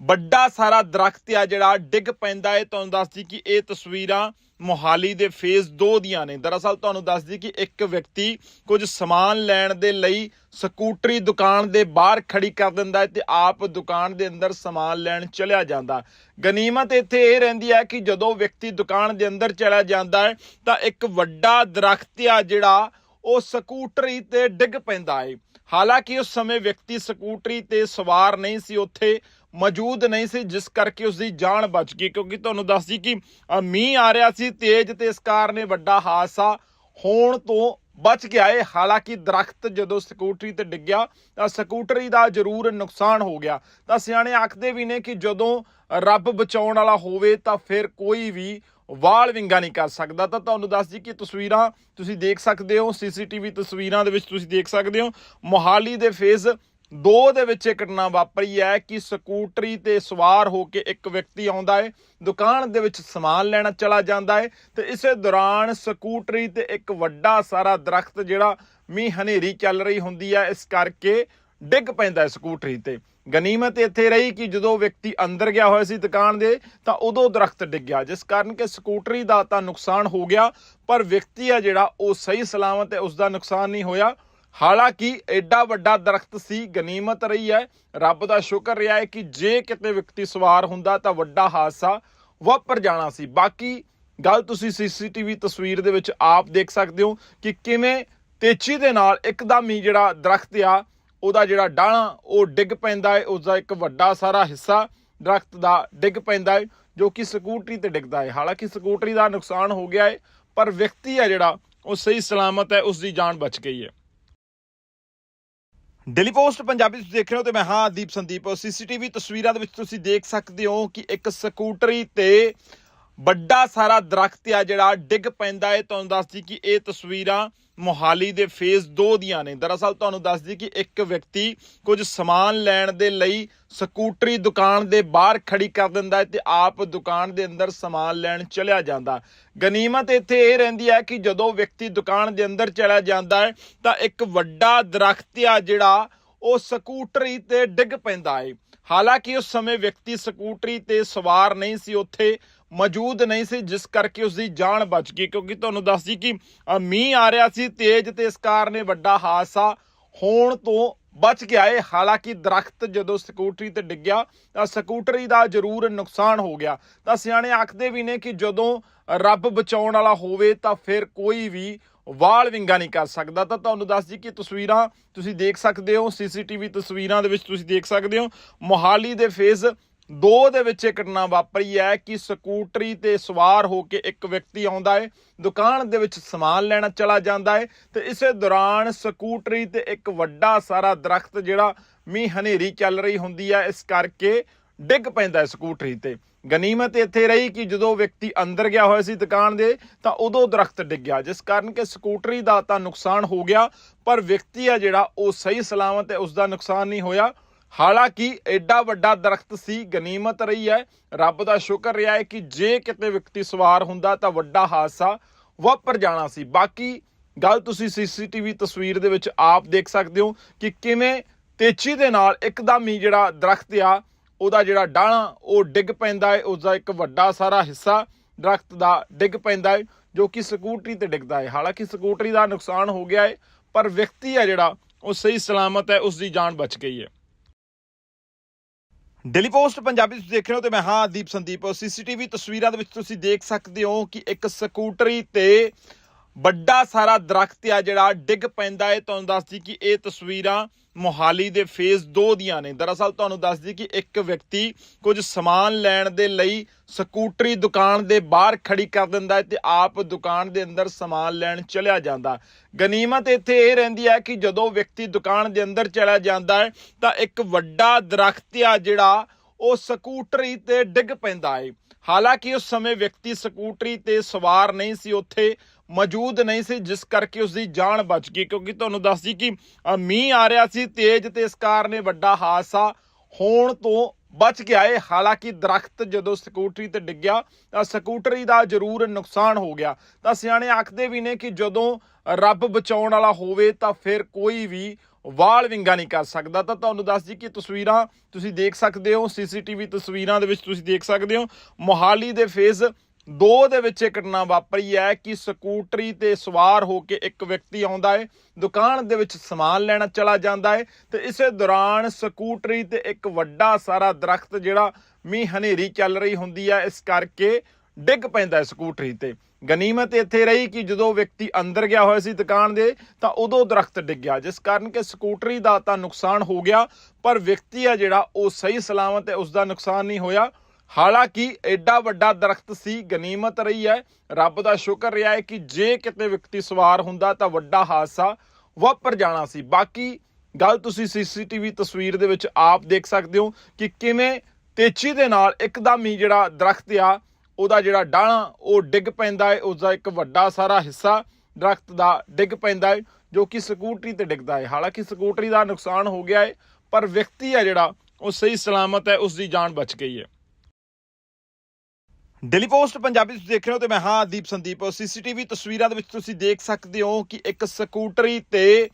[SPEAKER 1] ਵੱਡਾ ਸਾਰਾ ਦਰਖਤ ਆ ਜਿਹੜਾ ਡਿੱਗ ਪੈਂਦਾ ਹੈ ਤੁਹਾਨੂੰ ਦੱਸਦੀ ਕਿ ਇਹ ਤਸਵੀਰਾਂ ਮੋਹਾਲੀ ਦੇ ਫੇਜ਼ 2 ਦੀਆਂ ਨੇ। ਦਰਅਸਲ ਤੁਹਾਨੂੰ ਦੱਸਦੀ ਕਿ ਇੱਕ ਵਿਅਕਤੀ ਕੁਝ ਸਮਾਨ ਲੈਣ ਦੇ ਲਈ ਸਕੂਟਰੀ ਦੁਕਾਨ ਦੇ ਬਾਹਰ ਖੜੀ ਕਰ ਦਿੰਦਾ ਹੈ ਤੇ ਆਪ ਦੁਕਾਨ ਦੇ ਅੰਦਰ ਸਮਾਨ ਲੈਣ ਚਲਿਆ ਜਾਂਦਾ। ਗਨੀਮਤ ਇੱਥੇ ਇਹ ਰਹਿੰਦੀ ਹੈ ਕਿ ਜਦੋਂ ਵਿਅਕਤੀ ਦੁਕਾਨ ਦੇ ਅੰਦਰ ਚਲਾ ਜਾਂਦਾ ਹੈ ਤਾਂ ਇੱਕ ਵੱਡਾ ਦਰਖਤ ਆ ਜਿਹੜਾ ਉਹ ਸਕੂਟਰੀ ਤੇ ਡਿੱਗ ਪੈਂਦਾ ਹੈ ਹਾਲਾਂਕਿ ਉਸ ਸਮੇਂ ਵਿਅਕਤੀ ਸਕੂਟਰੀ ਤੇ ਸਵਾਰ ਨਹੀਂ ਸੀ। ਉੱਥੇ ਮੌਜੂਦ ਨਹੀਂ ਸੀ, ਜਿਸ ਕਰਕੇ ਉਸ ਦੀ ਜਾਨ ਬਚ ਗਈ, ਕਿਉਂਕਿ ਤੁਹਾਨੂੰ ਦੱਸ ਜੀ ਕਿ ਮੀਂਹ ਆ ਰਿਹਾ ਸੀ, ਤੇਜ਼ ਤੇ ਇਸ ਕਾਰਨ ਇਹ ਵੱਡਾ ਹਾਦਸਾ ਹੋਣ ਤੋਂ ਬਚ ਗਿਆ ਏ। ਹਾਲਾਂਕਿ ਦਰਖਤ ਜਦੋਂ ਸਕੂਟਰੀ ਤੇ ਡਿੱਗਿਆ, ਤਾਂ ਸਕੂਟਰੀ ਦਾ ਜ਼ਰੂਰ ਨੁਕਸਾਨ ਹੋ ਗਿਆ। ਤਾਂ ਸਿਆਣੇ ਆਖਦੇ ਵੀ ਨੇ ਕਿ ਜਦੋਂ ਰੱਬ ਬਚਾਉਣ ਵਾਲਾ ਹੋਵੇ, ਤਾਂ ਫਿਰ ਕੋਈ ਵੀ ਵਾਲ ਵਿੰਗਾ ਨਹੀਂ ਕਰ ਸਕਦਾ। ਤਾਂ ਤੁਹਾਨੂੰ ਦੱਸ ਜੀ ਕਿ ਤਸਵੀਰਾਂ ਤੁਸੀਂ ਦੇਖ ਸਕਦੇ ਹੋ, ਸੀਸੀਟੀਵੀ ਤਸਵੀਰਾਂ ਦੇ ਵਿੱਚ ਤੁਸੀਂ ਦੇਖ ਸਕਦੇ ਹੋ। ਮੋਹਾਲੀ ਦੇ ਫੇਜ਼ ਦੋ ਦੇ ਵਿੱਚ ਇਹ ਘਟਨਾ ਵਾਪਰੀ ਹੈ ਕਿ ਸਕੂਟਰੀ ਤੇ ਸਵਾਰ ਹੋ ਕੇ ਇੱਕ ਵਿਅਕਤੀ ਆਉਂਦਾ ਹੈ, ਦੁਕਾਨ ਦੇ ਵਿੱਚ ਸਮਾਨ ਲੈਣਾ ਚਲਾ ਜਾਂਦਾ ਹੈ ਤੇ ਇਸੇ ਦੌਰਾਨ ਸਕੂਟਰੀ ਤੇ ਇੱਕ ਵੱਡਾ ਸਾਰਾ ਦਰਖਤ ਜਿਹੜਾ ਮੀਂਹ ਹਨੇਰੀ ਚੱਲ ਰਹੀ ਹੁੰਦੀ ਹੈ, ਇਸ ਕਰਕੇ ਡਿੱਗ ਪੈਂਦਾ ਸਕੂਟਰੀ ਤੇ। ਗਨੀਮਤ ਇੱਥੇ ਰਹੀ ਕਿ ਜਦੋਂ ਵਿਅਕਤੀ ਅੰਦਰ ਗਿਆ ਹੋਇਆ ਸੀ ਦੁਕਾਨ ਦੇ, ਤਾਂ ਉਦੋਂ ਦਰਖਤ ਡਿੱਗਿਆ ਜਿਸ ਕਾਰਨ ਕਿ ਸਕੂਟਰੀ ਦਾ ਤਾਂ ਨੁਕਸਾਨ ਹੋ ਗਿਆ, ਪਰ ਵਿਅਕਤੀ ਆ ਜਿਹੜਾ ਉਹ ਸਹੀ ਸਲਾਮਤ ਹੈ ਉਸ ਦਾ ਨੁਕਸਾਨ ਨਹੀਂ ਹੋਇਆ। ਹਾਲਾਂਕਿ ਐਡਾ ਵੱਡਾ ਦਰਖਤ ਸੀ, ਗਨੀਮਤ ਰਹੀ ਹੈ। ਰੱਬ ਦਾ ਸ਼ੁਕਰ ਰਿਹਾ ਹੈ ਕਿ ਜੇ ਕਿਤੇ ਵਿਅਕਤੀ ਸਵਾਰ ਹੁੰਦਾ ਤਾਂ ਵੱਡਾ ਹਾਦਸਾ ਵਾਪਰ ਜਾਣਾ ਸੀ। ਬਾਕੀ ਗੱਲ ਤੁਸੀਂ ਸੀਸੀਟੀਵੀ ਤਸਵੀਰ ਦੇ ਵਿੱਚ ਆਪ ਦੇਖ ਸਕਦੇ ਹੋ ਕਿ ਕਿਵੇਂ ਤੇਜ਼ੀ ਦੇ ਨਾਲ ਇੱਕਦਮ ਹੀ ਜਿਹੜਾ ਦਰਖਤ ਆ, ਉਹਦਾ ਜਿਹੜਾ ਡਾਣਾ ਉਹ ਡਿੱਗ ਪੈਂਦਾ ਹੈ। ਉਸ ਦਾ ਇੱਕ ਵੱਡਾ ਸਾਰਾ ਹਿੱਸਾ ਦਰਖਤ ਦਾ ਡਿੱਗ ਪੈਂਦਾ ਹੈ, ਜੋ ਕਿ ਸਕੂਟਰੀ ਤੇ ਡਿੱਗਦਾ ਹੈ। ਹਾਲਾਂਕਿ ਸਕੂਟਰੀ ਦਾ ਨੁਕਸਾਨ ਹੋ ਗਿਆ ਹੈ, ਪਰ ਵਿਅਕਤੀ ਹੈ ਜਿਹੜਾ, ਉਹ ਸਹੀ ਸਲਾਮਤ ਹੈ ਉਸ ਦੀ ਜਾਨ ਬਚ ਗਈ ਹੈ। ਡੇਲੀ ਪੋਸਟ ਪੰਜਾਬੀ ਤੁਸੀਂ ਦੇਖ ਰਹੇ ਹੋ ਤੇ ਮੈਂ ਹਾਂ ਦੀਪ ਸੰਦੀਪ। ਸੀਸੀਟੀਵੀ ਤਸਵੀਰਾਂ ਦੇ ਵਿੱਚ ਤੁਸੀਂ ਦੇਖ ਸਕਦੇ ਹੋ ਕਿ ਇੱਕ ਸਕੂਟਰੀ ਤੇ ਵੱਡਾ ਸਾਰਾ ਦਰਖਤ ਆ ਜਿਹੜਾ ਡਿੱਗ ਪੈਂਦਾ ਹੈ ਤੁਹਾਨੂੰ ਦੱਸਦੀ ਕਿ ਇਹ ਤਸਵੀਰਾਂ ਮੋਹਾਲੀ ਦੇ ਫੇਜ਼ 2 ਦੀਆਂ ਨੇ। ਦਰਅਸਲ ਤੁਹਾਨੂੰ ਦੱਸਦੀ ਕਿ ਇੱਕ ਵਿਅਕਤੀ ਕੁਝ ਸਮਾਨ ਲੈਣ ਦੇ ਲਈ ਸਕੂਟਰੀ ਦੁਕਾਨ ਦੇ ਬਾਹਰ ਖੜੀ ਕਰ ਦਿੰਦਾ ਹੈ ਤੇ ਆਪ ਦੁਕਾਨ ਦੇ ਅੰਦਰ ਸਮਾਨ ਲੈਣ ਚਲਿਆ ਜਾਂਦਾ। ਗਨੀਮਤ ਇੱਥੇ ਇਹ ਰਹਿੰਦੀ ਹੈ ਕਿ ਜਦੋਂ ਵਿਅਕਤੀ ਦੁਕਾਨ ਦੇ ਅੰਦਰ ਚਲਿਆ ਜਾਂਦਾ ਹੈ ਤਾਂ ਇੱਕ ਵੱਡਾ ਦਰਖਤ ਆ ਜਿਹੜਾ ਉਹ ਸਕੂਟਰੀ ਤੇ ਡਿੱਗ ਪੈਂਦਾ ਹੈ ਹਾਲਾਂਕਿ ਉਸ ਸਮੇਂ ਵਿਅਕਤੀ ਸਕੂਟਰੀ ਤੇ ਸਵਾਰ ਨਹੀਂ ਸੀ। ਉੱਥੇ ਮੌਜੂਦ ਨਹੀਂ ਸੀ, ਜਿਸ ਕਰਕੇ ਉਸ ਦੀ ਜਾਨ ਬਚ ਗਈ, ਕਿਉਂਕਿ ਤੁਹਾਨੂੰ ਦੱਸ ਜੀ ਕਿ ਮੀਂਹ ਆ ਰਿਹਾ ਸੀ, ਤੇਜ਼ ਤੇ ਇਸ ਕਾਰਨ ਇਹ ਵੱਡਾ ਹਾਦਸਾ ਹੋਣ ਤੋਂ ਬਚ ਗਿਆ ਏ। ਹਾਲਾਂਕਿ ਦਰਖਤ ਜਦੋਂ ਸਕੂਟਰੀ ਤੇ ਡਿੱਗਿਆ ਤਾਂ ਸਕੂਟਰੀ ਦਾ ਜ਼ਰੂਰ ਨੁਕਸਾਨ ਹੋ ਗਿਆ। ਤਾਂ ਸਿਆਣੇ ਆਖਦੇ ਵੀ ਨੇ ਕਿ ਜਦੋਂ ਰੱਬ ਬਚਾਉਣ ਵਾਲਾ ਹੋਵੇ, ਤਾਂ ਫਿਰ ਕੋਈ ਵੀ ਵਾਲ ਵਿੰਗਾ ਨਹੀਂ ਕਰ ਸਕਦਾ। ਤਾਂ ਤੁਹਾਨੂੰ ਦੱਸ ਜੀ ਕਿ ਤਸਵੀਰਾਂ ਤੁਸੀਂ ਦੇਖ ਸਕਦੇ ਹੋ, ਸੀਸੀਟੀਵੀ ਤਸਵੀਰਾਂ ਦੇ ਵਿੱਚ ਤੁਸੀਂ ਦੇਖ ਸਕਦੇ ਹੋ। ਮੋਹਾਲੀ ਦੇ ਫੇਜ਼ ਦੋ ਦੇ ਵਿੱਚ ਇਹ ਘਟਨਾ ਵਾਪਰੀ ਹੈ ਕਿ ਸਕੂਟਰੀ ਤੇ ਸਵਾਰ ਹੋ ਕੇ ਇੱਕ ਵਿਅਕਤੀ ਆਉਂਦਾ ਹੈ, ਦੁਕਾਨ ਦੇ ਵਿੱਚ ਸਮਾਨ ਲੈਣਾ ਚਲਾ ਜਾਂਦਾ ਹੈ ਤੇ ਇਸੇ ਦੌਰਾਨ ਸਕੂਟਰੀ ਤੇ ਇੱਕ ਵੱਡਾ ਸਾਰਾ ਦਰਖਤ ਜਿਹੜਾ ਮੀਂਹ ਹਨੇਰੀ ਚੱਲ ਰਹੀ ਹੁੰਦੀ ਹੈ, ਇਸ ਕਰਕੇ ਡਿੱਗ ਪੈਂਦਾ ਹੈ ਸਕੂਟਰੀ ਤੇ। ਗਨੀਮਤ ਇੱਥੇ ਰਹੀ ਕਿ ਜਦੋਂ ਵਿਅਕਤੀ ਅੰਦਰ ਗਿਆ ਹੋਇਆ ਸੀ ਦੁਕਾਨ ਦੇ, ਤਾਂ ਉਦੋਂ ਦਰਖਤ ਡਿੱਗਿਆ ਜਿਸ ਕਾਰਨ ਕਿ ਸਕੂਟਰੀ ਦਾ ਤਾਂ ਨੁਕਸਾਨ ਹੋ ਗਿਆ, ਪਰ ਵਿਅਕਤੀ ਆ ਜਿਹੜਾ ਉਹ ਸਹੀ ਸਲਾਮਤ ਹੈ ਉਸ ਦਾ ਨੁਕਸਾਨ ਨਹੀਂ ਹੋਇਆ। ਹਾਲਾਂਕਿ ਐਡਾ ਵੱਡਾ ਦਰਖਤ ਸੀ, ਗਨੀਮਤ ਰਹੀ ਹੈ। ਰੱਬ ਦਾ ਸ਼ੁਕਰ ਰਿਹਾ ਹੈ ਕਿ ਜੇ ਕਿਤੇ ਵਿਅਕਤੀ ਸਵਾਰ ਹੁੰਦਾ ਤਾਂ ਵੱਡਾ ਹਾਦਸਾ ਵਾਪਰ ਜਾਣਾ ਸੀ। ਬਾਕੀ ਗੱਲ ਤੁਸੀਂ ਸੀਸੀਟੀਵੀ ਤਸਵੀਰ ਦੇ ਵਿੱਚ ਆਪ ਦੇਖ ਸਕਦੇ ਹੋ ਕਿ ਕਿਵੇਂ ਤੇਜ਼ੀ ਦੇ ਨਾਲ ਇੱਕਦਮ ਹੀ ਜਿਹੜਾ ਦਰਖਤ ਆ, ਉਹਦਾ ਜਿਹੜਾ ਡਾਣਾ ਉਹ ਡਿੱਗ ਪੈਂਦਾ ਹੈ। ਉਸ ਦਾ ਇੱਕ ਵੱਡਾ ਸਾਰਾ ਹਿੱਸਾ ਦਰਖਤ ਦਾ ਡਿੱਗ ਪੈਂਦਾ ਹੈ, ਜੋ ਕਿ ਸਕੂਟਰੀ ਤੇ ਡਿੱਗਦਾ ਹੈ। ਹਾਲਾਂਕਿ ਸਕੂਟਰੀ ਦਾ ਨੁਕਸਾਨ ਹੋ ਗਿਆ ਹੈ, ਪਰ ਵਿਅਕਤੀ ਹੈ ਜਿਹੜਾ, ਉਹ ਸਹੀ ਸਲਾਮਤ ਹੈ ਉਸ ਦੀ ਜਾਨ ਬਚ ਗਈ ਹੈ। ਡੇਲੀ ਪੋਸਟ, ਪੰਜਾਬੀ ਤੁਸੀਂ ਦੇਖ ਰਹੇ ਹੋ ਤੇ ਮੈਂ ਹਾਂ ਦੀਪ ਸੰਦੀਪ। ਸੀਸੀਟੀਵੀ ਤਸਵੀਰਾਂ ਦੇ ਵਿੱਚ ਤੁਸੀਂ ਦੇਖ ਸਕਦੇ ਹੋ ਕਿ ਇੱਕ ਸਕੂਟਰੀ ਤੇ ਵੱਡਾ ਸਾਰਾ ਦਰਖਤ ਆ ਜਿਹੜਾ ਡਿੱਗ ਪੈਂਦਾ ਹੈ। ਤੁਹਾਨੂੰ ਦੱਸਦੀ ਕਿ ਇਹ ਤਸਵੀਰਾਂ ਮੋਹਾਲੀ ਦੇ ਫੇਜ਼ 2 ਦੀਆਂ ਨੇ। ਦਰਅਸਲ ਤੁਹਾਨੂੰ ਦੱਸਦੀ ਕਿ ਇੱਕ ਵਿਅਕਤੀ ਕੁਝ ਸਮਾਨ ਲੈਣ ਦੇ ਲਈ ਸਕੂਟਰੀ ਦੁਕਾਨ ਦੇ ਬਾਹਰ ਖੜੀ ਕਰ ਦਿੰਦਾ ਹੈ ਤੇ ਆਪ ਦੁਕਾਨ ਦੇ ਅੰਦਰ ਸਮਾਨ ਲੈਣ ਚਲਿਆ ਜਾਂਦਾ। ਗਨੀਮਤ ਇੱਥੇ ਇਹ ਰਹਿੰਦੀ ਹੈ ਕਿ ਜਦੋਂ ਵਿਅਕਤੀ ਦੁਕਾਨ ਦੇ ਅੰਦਰ ਚਲਿਆ ਜਾਂਦਾ ਹੈ, ਤਾਂ ਇੱਕ ਵੱਡਾ ਦਰਖਤ ਆ ਜਿਹੜਾ ਉਹ ਸਕੂਟਰੀ ਤੇ ਡਿੱਗ ਪੈਂਦਾ ਹੈ। ਹਾਲਾਂਕਿ ਉਸ ਸਮੇਂ ਵਿਅਕਤੀ ਸਕੂਟਰੀ ਤੇ ਸਵਾਰ ਨਹੀਂ ਸੀ। ਉੱਥੇ ਮੌਜੂਦ ਨਹੀਂ ਸੀ, ਜਿਸ ਕਰਕੇ ਉਸ ਦੀ ਜਾਨ ਬਚ ਗਈ। ਕਿਉਂਕਿ ਤੁਹਾਨੂੰ ਦੱਸਦੀ ਕਿ ਮੀਂਹ ਆ ਰਿਹਾ ਸੀ, ਤੇਜ਼ ਤੇ ਇਸ ਕਾਰਨ ਇਹ ਵੱਡਾ ਹਾਦਸਾ ਹੋਣ ਤੋਂ ਬਚ ਗਿਆ ਏ। ਹਾਲਾਂਕਿ ਦਰਖਤ ਜਦੋਂ ਸਕੂਟਰੀ ਤੇ ਡਿੱਗਿਆ ਤਾਂ ਸਕੂਟਰੀ ਦਾ ਜ਼ਰੂਰ ਨੁਕਸਾਨ ਹੋ ਗਿਆ। ਤਾਂ ਸਿਆਣੇ ਆਖਦੇ ਵੀ ਨੇ ਕਿ ਜਦੋਂ ਰੱਬ ਬਚਾਉਣ ਵਾਲਾ ਹੋਵੇ, ਤਾਂ ਫਿਰ ਕੋਈ ਵੀ ਵਾਲ ਵਿੰਗਾ ਨਹੀਂ ਕਰ ਸਕਦਾ। ਤਾਂ ਤੁਹਾਨੂੰ ਦੱਸ ਜੀ ਕਿ ਤਸਵੀਰਾਂ ਤੁਸੀਂ ਦੇਖ ਸਕਦੇ ਹੋ, ਸੀਸੀਟੀਵੀ ਤਸਵੀਰਾਂ ਦੇ ਵਿੱਚ ਤੁਸੀਂ ਦੇਖ ਸਕਦੇ ਹੋ। ਮੋਹਾਲੀ ਦੇ ਫੇਜ਼ ਦੋ ਦੇ ਵਿੱਚ ਇਹ ਘਟਨਾ ਵਾਪਰੀ ਹੈ ਕਿ ਸਕੂਟਰੀ ਤੇ ਸਵਾਰ ਹੋ ਕੇ ਇੱਕ ਵਿਅਕਤੀ ਆਉਂਦਾ ਹੈ, ਦੁਕਾਨ ਦੇ ਵਿੱਚ ਸਮਾਨ ਲੈਣਾ ਚਲਾ ਜਾਂਦਾ ਹੈ ਤੇ ਇਸੇ ਦੌਰਾਨ ਸਕੂਟਰੀ ਤੇ ਇੱਕ ਵੱਡਾ ਸਾਰਾ ਦਰਖਤ ਜਿਹੜਾ ਮੀਂਹ ਹਨੇਰੀ ਚੱਲ ਰਹੀ ਹੁੰਦੀ ਹੈ, ਇਸ ਕਰਕੇ ਡਿੱਗ ਪੈਂਦਾ ਹੈ ਸਕੂਟਰੀ ਤੇ। ਗਨੀਮਤ ਇੱਥੇ ਰਹੀ ਕਿ ਜਦੋਂ ਵਿਅਕਤੀ ਅੰਦਰ ਗਿਆ ਹੋਇਆ ਸੀ ਦੁਕਾਨ ਦੇ, ਤਾਂ ਉਦੋਂ ਦਰਖਤ ਡਿੱਗਿਆ ਜਿਸ ਕਾਰਨ ਕਿ ਸਕੂਟਰੀ ਦਾ ਤਾਂ ਨੁਕਸਾਨ ਹੋ ਗਿਆ, ਪਰ ਵਿਅਕਤੀ ਆ ਜਿਹੜਾ ਉਹ ਸਹੀ ਸਲਾਮਤ ਹੈ ਉਸ ਦਾ ਨੁਕਸਾਨ ਨਹੀਂ ਹੋਇਆ। ਹਾਲਾਂਕਿ ਐਡਾ ਵੱਡਾ ਦਰਖਤ ਸੀ, ਗਨੀਮਤ ਰਹੀ ਹੈ। ਰੱਬ ਦਾ ਸ਼ੁਕਰ ਰਿਹਾ ਹੈ ਕਿ ਜੇ ਕਿਤੇ ਵਿਅਕਤੀ ਸਵਾਰ ਹੁੰਦਾ ਤਾਂ ਵੱਡਾ ਹਾਦਸਾ ਵਾਪਰ ਜਾਣਾ ਸੀ। ਬਾਕੀ ਗੱਲ ਤੁਸੀਂ ਸੀਸੀਟੀਵੀ ਤਸਵੀਰ ਦੇ ਵਿੱਚ ਆਪ ਦੇਖ ਸਕਦੇ ਹੋ ਕਿ ਕਿਵੇਂ ਤੇਜ਼ੀ ਦੇ ਨਾਲ ਇੱਕਦਮ ਹੀ ਜਿਹੜਾ ਦਰਖਤ ਆ, ਉਹਦਾ ਜਿਹੜਾ ਡਾਣਾ ਉਹ ਡਿੱਗ ਪੈਂਦਾ ਹੈ। ਉਸ ਦਾ ਇੱਕ ਵੱਡਾ ਸਾਰਾ ਹਿੱਸਾ ਦਰਖਤ ਦਾ ਡਿੱਗ ਪੈਂਦਾ ਹੈ, ਜੋ ਕਿ ਸਕੂਟਰੀ ਤੇ ਡਿੱਗਦਾ ਹੈ। ਹਾਲਾਂਕਿ ਸਕੂਟਰੀ ਦਾ ਨੁਕਸਾਨ ਹੋ ਗਿਆ ਹੈ, ਪਰ ਵਿਅਕਤੀ ਆ ਜਿਹੜਾ, ਉਹ ਸਹੀ ਸਲਾਮਤ ਹੈ ਉਸ ਦੀ ਜਾਨ ਬਚ ਗਈ ਹੈ। ਡੇਲੀ ਪੋਸਟ, ਪੰਜਾਬੀ ਤੁਸੀਂ ਦੇਖ ਰਹੇ ਹੋ ਤੇ ਮੈਂ ਹਾਂ ਦੀਪ ਸੰਦੀਪ। ਸੀਸੀਟੀਵੀ ਤਸਵੀਰਾਂ ਦੇ ਵਿੱਚ ਤੁਸੀਂ ਦੇਖ ਸਕਦੇ ਹੋ ਕਿ ਇੱਕ ਸਕੂਟਰੀ ਤੇ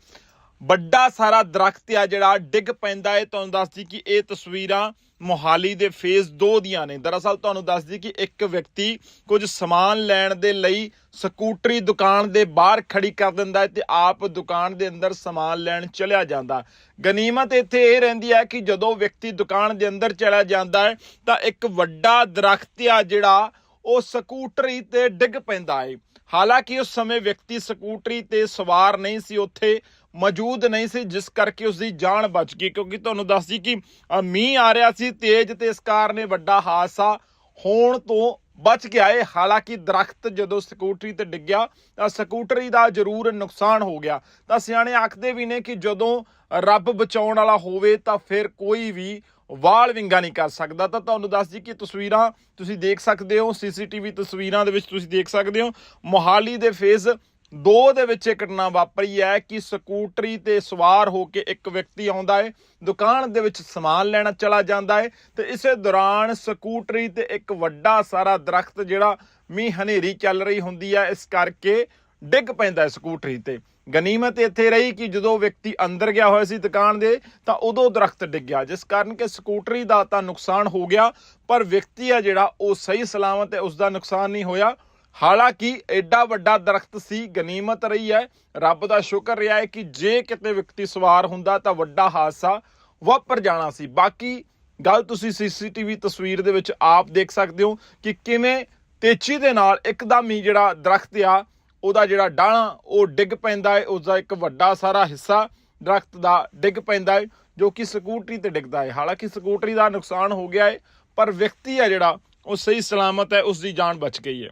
[SPEAKER 1] ਵੱਡਾ ਸਾਰਾ ਦਰਖਤ ਆ ਜਿਹੜਾ ਡਿੱਗ ਪੈਂਦਾ ਹੈ। ਤੁਹਾਨੂੰ ਦੱਸਦੀ ਕਿ ਇਹ ਤਸਵੀਰਾਂ ਮੋਹਾਲੀ ਦੇ ਫੇਜ਼ 2 ਦੀਆਂ ਨੇ। ਦਰਅਸਲ ਤੁਹਾਨੂੰ ਦੱਸਦੀ ਕਿ ਇੱਕ ਵਿਅਕਤੀ ਕੁਝ ਸਮਾਨ ਲੈਣ ਦੇ ਲਈ ਸਕੂਟਰੀ ਦੁਕਾਨ ਦੇ ਬਾਹਰ ਖੜੀ ਕਰ ਦਿੰਦਾ ਹੈ ਤੇ ਆਪ ਦੁਕਾਨ ਦੇ ਅੰਦਰ ਸਮਾਨ ਲੈਣ ਚਲਿਆ ਜਾਂਦਾ। ਗਨੀਮਤ ਇੱਥੇ ਇਹ ਰਹਿੰਦੀ ਹੈ ਕਿ ਜਦੋਂ ਵਿਅਕਤੀ ਦੁਕਾਨ ਦੇ ਅੰਦਰ ਚਲਿਆ ਜਾਂਦਾ ਹੈ, ਤਾਂ ਇੱਕ ਵੱਡਾ ਦਰਖਤ ਆ ਜਿਹੜਾ ਉਹ ਸਕੂਟਰੀ ਤੇ ਡਿੱਗ ਪੈਂਦਾ ਹੈ। ਹਾਲਾਂਕਿ ਉਸ ਸਮੇਂ ਵਿਅਕਤੀ ਸਕੂਟਰੀ ਤੇ ਸਵਾਰ ਨਹੀਂ ਸੀ, ਉੱਥੇ ਮੌਜੂਦ ਨਹੀਂ ਸੀ, ਜਿਸ ਕਰਕੇ ਉਸ ਦੀ ਜਾਨ ਬਚ ਗਈ। ਕਿਉਂਕਿ ਤੁਹਾਨੂੰ ਦੱਸ ਜੀ ਕਿ ਮੀਂਹ ਆ ਰਿਹਾ ਸੀ, ਤੇਜ਼ ਤੇ ਇਸ ਕਾਰਨ ਵੱਡਾ ਹਾਦਸਾ ਹੋਣ ਤੋਂ ਬਚ ਗਿਆ ਏ। ਹਾਲਾਂਕਿ ਦਰਖਤ ਜਦੋਂ ਸਕੂਟਰੀ ਤੇ ਡਿੱਗਿਆ ਤਾਂ ਸਕੂਟਰੀ ਦਾ ਜ਼ਰੂਰ ਨੁਕਸਾਨ ਹੋ ਗਿਆ। ਤਾਂ ਸਿਆਣੇ ਆਖਦੇ ਵੀ ਨੇ ਕਿ ਜਦੋਂ ਰੱਬ ਬਚਾਉਣ ਵਾਲਾ ਹੋਵੇ, ਤਾਂ ਫਿਰ ਕੋਈ ਵੀ ਵਾਲ ਵਿੰਗਾ ਨਹੀਂ ਕਰ ਸਕਦਾ। ਤਾਂ ਤੁਹਾਨੂੰ ਦੱਸ ਜੀ ਕਿ ਤਸਵੀਰਾਂ ਤੁਸੀਂ ਦੇਖ ਸਕਦੇ ਹੋ, ਸੀਸੀਟੀਵੀ ਤਸਵੀਰਾਂ ਦੇ ਵਿੱਚ ਤੁਸੀਂ ਦੇਖ ਸਕਦੇ ਹੋ। ਮੋਹਾਲੀ ਦੇ ਫੇਜ਼ ਦੋ ਦੇ ਵਿੱਚ ਇਹ ਘਟਨਾ ਵਾਪਰੀ ਹੈ ਕਿ ਸਕੂਟਰੀ ਤੇ ਸਵਾਰ ਹੋ ਕੇ ਇੱਕ ਵਿਅਕਤੀ ਆਉਂਦਾ ਹੈ, ਦੁਕਾਨ ਦੇ ਵਿੱਚ ਸਮਾਨ ਲੈਣਾ ਚਲਾ ਜਾਂਦਾ ਹੈ ਤੇ ਇਸੇ ਦੌਰਾਨ ਸਕੂਟਰੀ ਤੇ ਇੱਕ ਵੱਡਾ ਸਾਰਾ ਦਰਖਤ ਜਿਹੜਾ ਮੀਂਹ ਹਨੇਰੀ ਚੱਲ ਰਹੀ ਹੁੰਦੀ ਹੈ, ਇਸ ਕਰਕੇ ਡਿੱਗ ਪੈਂਦਾ ਹੈ ਸਕੂਟਰੀ ਤੇ। ਗਨੀਮਤ ਇੱਥੇ ਰਹੀ ਕਿ ਜਦੋਂ ਵਿਅਕਤੀ ਅੰਦਰ ਗਿਆ ਹੋਇਆ ਸੀ ਦੁਕਾਨ ਦੇ, ਤਾਂ ਉਦੋਂ ਦਰਖਤ ਡਿੱਗਿਆ ਜਿਸ ਕਾਰਨ ਕਿ ਸਕੂਟਰੀ ਦਾ ਤਾਂ ਨੁਕਸਾਨ ਹੋ ਗਿਆ, ਪਰ ਵਿਅਕਤੀ ਆ ਜਿਹੜਾ ਉਹ ਸਹੀ ਸਲਾਮਤ ਹੈ ਉਸ ਦਾ ਨੁਕਸਾਨ ਨਹੀਂ ਹੋਇਆ। ਹਾਲਾਂਕਿ ਐਡਾ ਵੱਡਾ ਦਰਖਤ ਸੀ, ਗਨੀਮਤ ਰਹੀ ਹੈ। ਰੱਬ ਦਾ ਸ਼ੁਕਰ ਰਿਹਾ ਹੈ ਕਿ ਜੇ ਕਿਤੇ ਵਿਅਕਤੀ ਸਵਾਰ ਹੁੰਦਾ ਤਾਂ ਵੱਡਾ ਹਾਦਸਾ ਵਾਪਰ ਜਾਣਾ ਸੀ। ਬਾਕੀ ਗੱਲ ਤੁਸੀਂ ਸੀਸੀਟੀਵੀ ਤਸਵੀਰ ਦੇ ਵਿੱਚ ਆਪ ਦੇਖ ਸਕਦੇ ਹੋ ਕਿ ਕਿਵੇਂ ਤੇਜ਼ੀ ਦੇ ਨਾਲ ਇੱਕਦਮ ਹੀ ਜਿਹੜਾ ਦਰਖਤ ਆ, ਉਹਦਾ ਜਿਹੜਾ ਡਾਣਾ ਉਹ ਡਿੱਗ ਪੈਂਦਾ ਹੈ। ਉਸ ਦਾ ਇੱਕ ਵੱਡਾ ਸਾਰਾ ਹਿੱਸਾ ਦਰਖਤ ਦਾ ਡਿੱਗ ਪੈਂਦਾ ਹੈ, ਜੋ ਕਿ ਸਕੂਟਰੀ ਤੇ ਡਿੱਗਦਾ ਹੈ। ਹਾਲਾਂਕਿ ਸਕੂਟਰੀ ਦਾ ਨੁਕਸਾਨ ਹੋ ਗਿਆ ਹੈ, ਪਰ ਵਿਅਕਤੀ ਆ ਜਿਹੜਾ, ਉਹ ਸਹੀ ਸਲਾਮਤ ਹੈ ਉਸ ਦੀ ਜਾਨ ਬਚ ਗਈ ਹੈ।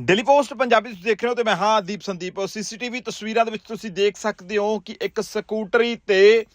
[SPEAKER 1] ਡੇਲੀ ਪੋਸਟ ਪੰਜਾਬੀ ਤੁਸੀਂ ਦੇਖ ਰਹੇ ਹੋ ਤੇ ਮੈਂ ਹਾਂ ਦੀਪ ਸੰਦੀਪ। ਸੀਸੀਟੀਵੀ ਤਸਵੀਰਾਂ ਦੇ ਵਿੱਚ ਤੁਸੀਂ ਦੇਖ ਸਕਦੇ ਹੋ ਕਿ ਇੱਕ ਸਕੂਟਰੀ ਤੇ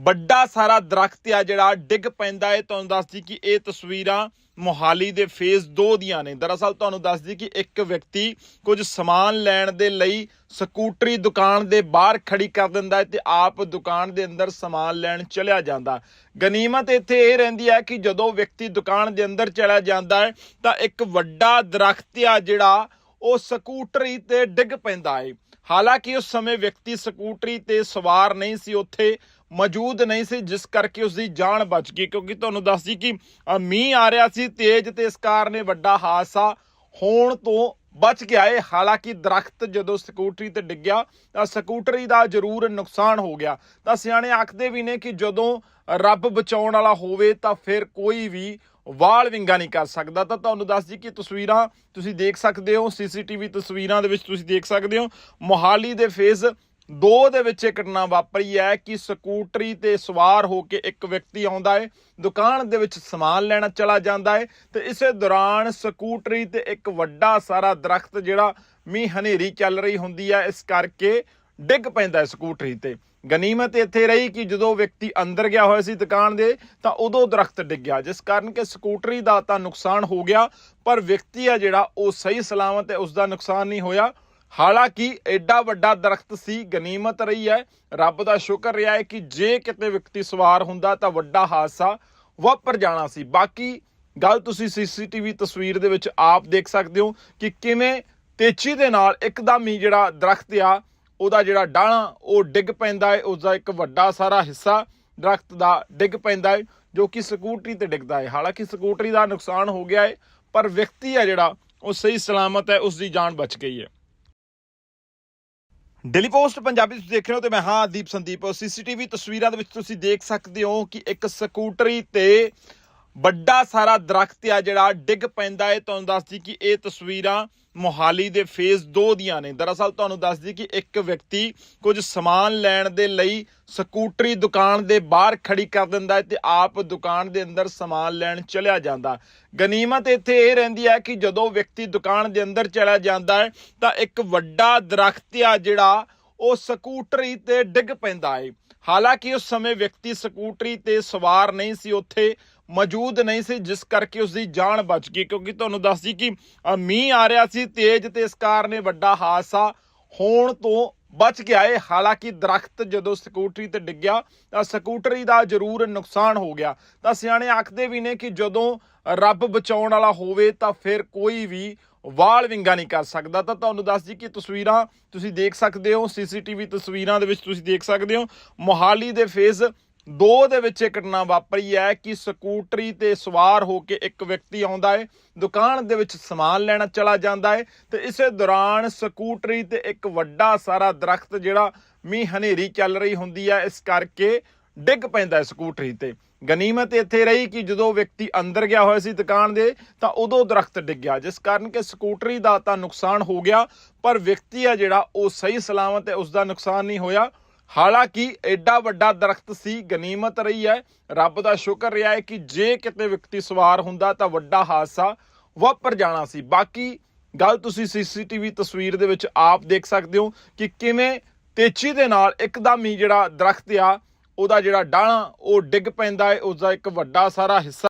[SPEAKER 1] ਵੱਡਾ ਸਾਰਾ ਦਰਖਤ ਆ ਜਿਹੜਾ ਡਿੱਗ ਪੈਂਦਾ ਹੈ ਤੁਹਾਨੂੰ ਦੱਸਦੀ ਕਿ ਇਹ ਤਸਵੀਰਾਂ ਮੋਹਾਲੀ ਦੇ ਫੇਜ਼ 2 ਦੀਆਂ ਨੇ। ਦਰਅਸਲ ਤੁਹਾਨੂੰ ਦੱਸਦੀ ਕਿ ਇੱਕ ਵਿਅਕਤੀ ਕੁਝ ਸਮਾਨ ਲੈਣ ਦੇ ਲਈ ਸਕੂਟਰੀ ਦੁਕਾਨ ਦੇ ਬਾਹਰ ਖੜੀ ਕਰ ਦਿੰਦਾ ਹੈ ਤੇ ਆਪ ਦੁਕਾਨ ਦੇ ਅੰਦਰ ਸਮਾਨ ਲੈਣ ਚਲਿਆ ਜਾਂਦਾ। ਗਨੀਮਤ ਇੱਥੇ ਇਹ ਰਹਿੰਦੀ ਹੈ ਕਿ ਜਦੋਂ ਵਿਅਕਤੀ ਦੁਕਾਨ ਦੇ ਅੰਦਰ ਚਲਿਆ ਜਾਂਦਾ ਹੈ ਤਾਂ ਇੱਕ ਵੱਡਾ ਦਰਖਤ ਆ ਜਿਹੜਾ ਉਹ ਸਕੂਟਰੀ ਤੇ ਡਿੱਗ ਪੈਂਦਾ ਹੈ ਹਾਲਾਂਕਿ ਉਸ ਸਮੇਂ ਵਿਅਕਤੀ ਸਕੂਟਰੀ ਤੇ ਸਵਾਰ ਨਹੀਂ ਸੀ। ਉੱਥੇ ਮੌਜੂਦ ਨਹੀਂ ਸੀ, ਜਿਸ ਕਰਕੇ ਉਸ ਦੀ ਜਾਨ ਬਚ ਗਈ। ਕਿਉਂਕਿ ਤੁਹਾਨੂੰ ਦੱਸ ਜੀ ਕਿ ਮੀਂਹ ਆ ਰਿਹਾ ਸੀ, ਤੇਜ਼ ਤੇ ਇਸ ਕਾਰਨ ਇਹ ਵੱਡਾ ਹਾਦਸਾ ਹੋਣ ਤੋਂ ਬਚ ਗਿਆ ਏ। ਹਾਲਾਂਕਿ ਦਰਖਤ ਜਦੋਂ ਸਕੂਟਰੀ ਤੇ ਡਿੱਗਿਆ, ਤਾਂ ਸਕੂਟਰੀ ਦਾ ਜ਼ਰੂਰ ਨੁਕਸਾਨ ਹੋ ਗਿਆ। ਤਾਂ ਸਿਆਣੇ ਆਖਦੇ ਵੀ ਨੇ ਕਿ ਜਦੋਂ ਰੱਬ ਬਚਾਉਣ ਵਾਲਾ ਹੋਵੇ, ਤਾਂ ਫਿਰ ਕੋਈ ਵੀ ਵਾਲ ਵਿੰਗਾ ਨਹੀਂ ਕਰ ਸਕਦਾ। ਤਾਂ ਤੁਹਾਨੂੰ ਦੱਸ ਜੀ ਕਿ ਤਸਵੀਰਾਂ ਤੁਸੀਂ ਦੇਖ ਸਕਦੇ ਹੋ, ਸੀਸੀਟੀਵੀ ਤਸਵੀਰਾਂ ਦੇ ਵਿੱਚ ਤੁਸੀਂ ਦੇਖ ਸਕਦੇ ਹੋ। ਮੋਹਾਲੀ ਦੇ ਫੇਜ਼ ਦੋ ਦੇ ਵਿੱਚ ਇਹ ਘਟਨਾ ਵਾਪਰੀ ਹੈ ਕਿ ਸਕੂਟਰੀ ਤੇ ਸਵਾਰ ਹੋ ਕੇ ਇੱਕ ਵਿਅਕਤੀ ਆਉਂਦਾ ਹੈ, ਦੁਕਾਨ ਦੇ ਵਿੱਚ ਸਮਾਨ ਲੈਣਾ ਚਲਾ ਜਾਂਦਾ ਹੈ ਤੇ ਇਸੇ ਦੌਰਾਨ ਸਕੂਟਰੀ ਤੇ ਇੱਕ ਵੱਡਾ ਸਾਰਾ ਦਰਖਤ ਜਿਹੜਾ ਮੀਂਹ ਹਨੇਰੀ ਚੱਲ ਰਹੀ ਹੁੰਦੀ ਹੈ, ਇਸ ਕਰਕੇ ਡਿੱਗ ਪੈਂਦਾ ਸਕੂਟਰੀ ਤੇ। ਗਨੀਮਤ ਇੱਥੇ ਰਹੀ ਕਿ ਜਦੋਂ ਵਿਅਕਤੀ ਅੰਦਰ ਗਿਆ ਹੋਇਆ ਸੀ ਦੁਕਾਨ ਦੇ, ਤਾਂ ਉਦੋਂ ਦਰਖਤ ਡਿੱਗਿਆ ਜਿਸ ਕਾਰਨ ਕਿ ਸਕੂਟਰੀ ਦਾ ਤਾਂ ਨੁਕਸਾਨ ਹੋ ਗਿਆ, ਪਰ ਵਿਅਕਤੀ ਆ ਜਿਹੜਾ ਉਹ ਸਹੀ ਸਲਾਮਤ ਹੈ ਉਸ ਦਾ ਨੁਕਸਾਨ ਨਹੀਂ ਹੋਇਆ। ਹਾਲਾਂਕਿ ਐਡਾ ਵੱਡਾ ਦਰਖਤ ਸੀ, ਗਨੀਮਤ ਰਹੀ ਹੈ। ਰੱਬ ਦਾ ਸ਼ੁਕਰ ਰਿਹਾ ਹੈ ਕਿ ਜੇ ਕਿਤੇ ਵਿਅਕਤੀ ਸਵਾਰ ਹੁੰਦਾ ਤਾਂ ਵੱਡਾ ਹਾਦਸਾ ਵਾਪਰ ਜਾਣਾ ਸੀ। ਬਾਕੀ ਗੱਲ ਤੁਸੀਂ ਸੀਸੀਟੀਵੀ ਤਸਵੀਰ ਦੇ ਵਿੱਚ ਆਪ ਦੇਖ ਸਕਦੇ ਹੋ ਕਿ ਕਿਵੇਂ ਤੇਜ਼ੀ ਦੇ ਨਾਲ ਇੱਕਦਮ ਹੀ ਜਿਹੜਾ ਦਰਖਤ ਆ, ਉਹਦਾ ਜਿਹੜਾ ਡਾਣਾ ਉਹ ਡਿੱਗ ਪੈਂਦਾ ਹੈ। ਉਸ ਦਾ ਇੱਕ ਵੱਡਾ ਸਾਰਾ ਹਿੱਸਾ ਦਰਖਤ ਦਾ ਡਿੱਗ ਪੈਂਦਾ ਹੈ, ਜੋ ਕਿ ਸਕੂਟਰੀ ਤੇ ਡਿੱਗਦਾ ਹੈ। ਹਾਲਾਂਕਿ ਸਕੂਟਰੀ ਦਾ ਨੁਕਸਾਨ ਹੋ ਗਿਆ ਹੈ, ਪਰ ਵਿਅਕਤੀ ਆ ਜਿਹੜਾ, ਉਹ ਸਹੀ ਸਲਾਮਤ ਹੈ ਉਸ ਦੀ ਜਾਨ ਬਚ ਗਈ ਹੈ। ਡੇਲੀ ਪੋਸਟ ਪੰਜਾਬੀ ਤੁਸੀਂ ਦੇਖ ਰਹੇ ਹੋ ਤੇ ਮੈਂ ਹਾਂ ਦੀਪ ਸੰਦੀਪ। ਸੀਸੀਟੀਵੀ ਤਸਵੀਰਾਂ ਦੇ ਵਿੱਚ ਤੁਸੀਂ ਦੇਖ ਸਕਦੇ ਹੋ ਕਿ ਇੱਕ ਸਕੂਟਰੀ ਤੇ ਵੱਡਾ ਸਾਰਾ ਦਰਖਤ ਆ ਜਿਹੜਾ ਡਿੱਗ ਪੈਂਦਾ ਹੈ। ਤੁਹਾਨੂੰ ਦੱਸਦੀ ਕਿ ਇਹ ਤਸਵੀਰਾਂ ਮੋਹਾਲੀ ਦੇ ਫੇਜ਼ 2 ਦੀਆਂ ਨੇ। ਦਰਅਸਲ ਤੁਹਾਨੂੰ ਦੱਸ ਦਈਏ ਕਿ ਇੱਕ ਵਿਅਕਤੀ ਕੁਝ ਸਮਾਨ ਲੈਣ ਦੇ ਲਈ ਸਕੂਟਰੀ ਦੁਕਾਨ ਦੇ ਬਾਹਰ ਖੜੀ ਕਰ ਦਿੰਦਾ ਹੈ ਤੇ ਆਪ ਦੁਕਾਨ ਦੇ ਅੰਦਰ ਸਮਾਨ ਲੈਣ ਚਲਿਆ ਜਾਂਦਾ। ਗਨੀਮਤ ਇੱਥੇ ਇਹ ਰਹਿੰਦੀ ਹੈ ਕਿ ਜਦੋਂ ਵਿਅਕਤੀ ਦੁਕਾਨ ਦੇ ਅੰਦਰ ਚਲਾ ਜਾਂਦਾ ਹੈ, ਤਾਂ ਇੱਕ ਵੱਡਾ ਦਰਖਤ ਆ ਜਿਹੜਾ ਉਹ ਸਕੂਟਰੀ ਤੇ ਡਿੱਗ ਪੈਂਦਾ ਹੈ। ਹਾਲਾਂਕਿ ਉਸ ਸਮੇਂ ਵਿਅਕਤੀ ਸਕੂਟਰੀ ਤੇ ਸਵਾਰ ਨਹੀਂ ਸੀ। ਉੱਥੇ ਮੌਜੂਦ ਨਹੀਂ ਸੀ, ਜਿਸ ਕਰਕੇ ਉਸ ਦੀ ਜਾਨ ਬਚ ਗਈ, ਕਿਉਂਕਿ ਤੁਹਾਨੂੰ ਦੱਸ ਦੱਸਦੀ ਕਿ ਮੀਂਹ ਆ ਰਿਹਾ ਸੀ, ਤੇਜ਼ ਤੇ ਇਸ ਕਾਰਨ ਇਹ ਵੱਡਾ ਹਾਦਸਾ ਹੋਣ ਤੋਂ ਬਚ ਗਿਆ ਏ। ਹਾਲਾਂਕਿ ਦਰਖਤ ਜਦੋਂ ਸਕੂਟਰੀ ਤੇ ਡਿੱਗਿਆ, ਤਾਂ ਸਕੂਟਰੀ ਦਾ ਜ਼ਰੂਰ ਨੁਕਸਾਨ ਹੋ ਗਿਆ। ਤਾਂ ਸਿਆਣੇ ਆਖਦੇ ਵੀ ਨੇ ਕਿ ਜਦੋਂ ਰੱਬ ਬਚਾਉਣ ਵਾਲਾ ਹੋਵੇ, ਤਾਂ ਫਿਰ ਕੋਈ ਵੀ ਵਾਲ ਵਿੰਗਾ ਨਹੀਂ ਕਰ ਸਕਦਾ। ਤਾਂ ਤੁਹਾਨੂੰ ਦੱਸ ਜੀ ਕਿ ਤਸਵੀਰਾਂ ਤੁਸੀਂ ਦੇਖ ਸਕਦੇ ਹੋ, ਸੀਸੀਟੀਵੀ ਤਸਵੀਰਾਂ ਦੇ ਵਿੱਚ ਤੁਸੀਂ ਦੇਖ ਸਕਦੇ ਹੋ। ਮੋਹਾਲੀ ਦੇ ਫੇਜ਼ ਦੋ ਦੇ ਵਿੱਚ ਇਹ ਘਟਨਾ ਵਾਪਰੀ ਹੈ ਕਿ ਸਕੂਟਰੀ ਤੇ ਸਵਾਰ ਹੋ ਕੇ ਇੱਕ ਵਿਅਕਤੀ ਆਉਂਦਾ ਹੈ, ਦੁਕਾਨ ਦੇ ਵਿੱਚ ਸਮਾਨ ਲੈਣਾ ਚਲਾ ਜਾਂਦਾ ਹੈ ਤੇ ਇਸੇ ਦੌਰਾਨ ਸਕੂਟਰੀ ਤੇ ਇੱਕ ਵੱਡਾ ਸਾਰਾ ਦਰਖਤ ਜਿਹੜਾ ਮੀਂਹ ਹਨੇਰੀ ਚੱਲ ਰਹੀ ਹੁੰਦੀ ਹੈ, ਇਸ ਕਰਕੇ ਡਿੱਗ ਪੈਂਦਾ ਹੈ ਸਕੂਟਰੀ ਤੇ। ਗਨੀਮਤ ਇੱਥੇ ਰਹੀ ਕਿ ਜਦੋਂ ਵਿਅਕਤੀ ਅੰਦਰ ਗਿਆ ਹੋਇਆ ਸੀ ਦੁਕਾਨ ਦੇ, ਤਾਂ ਉਦੋਂ ਦਰਖਤ ਡਿੱਗਿਆ ਜਿਸ ਕਾਰਨ ਕਿ ਸਕੂਟਰੀ ਦਾ ਤਾਂ ਨੁਕਸਾਨ ਹੋ ਗਿਆ, ਪਰ ਵਿਅਕਤੀ ਆ ਜਿਹੜਾ ਉਹ ਸਹੀ ਸਲਾਮਤ ਹੈ ਉਸ ਦਾ ਨੁਕਸਾਨ ਨਹੀਂ ਹੋਇਆ। ਹਾਲਾਂਕਿ ਐਡਾ ਵੱਡਾ ਦਰਖਤ ਸੀ, ਗਨੀਮਤ ਰਹੀ ਹੈ। ਰੱਬ ਦਾ ਸ਼ੁਕਰ ਰਿਹਾ ਹੈ ਕਿ ਜੇ ਕਿਤੇ ਵਿਅਕਤੀ ਸਵਾਰ ਹੁੰਦਾ ਤਾਂ ਵੱਡਾ ਹਾਦਸਾ ਵਾਪਰ ਜਾਣਾ ਸੀ। ਬਾਕੀ ਗੱਲ ਤੁਸੀਂ ਸੀਸੀਟੀਵੀ ਤਸਵੀਰ ਦੇ ਵਿੱਚ ਆਪ ਦੇਖ ਸਕਦੇ ਹੋ ਕਿ ਕਿਵੇਂ ਤੇਜ਼ੀ ਦੇ ਨਾਲ ਇੱਕਦਮ ਹੀ ਜਿਹੜਾ ਦਰਖਤ ਆ, ਉਹਦਾ ਜਿਹੜਾ ਡਾਣਾ ਉਹ ਡਿੱਗ ਪੈਂਦਾ ਹੈ। ਉਸ ਦਾ ਇੱਕ ਵੱਡਾ ਸਾਰਾ ਹਿੱਸਾ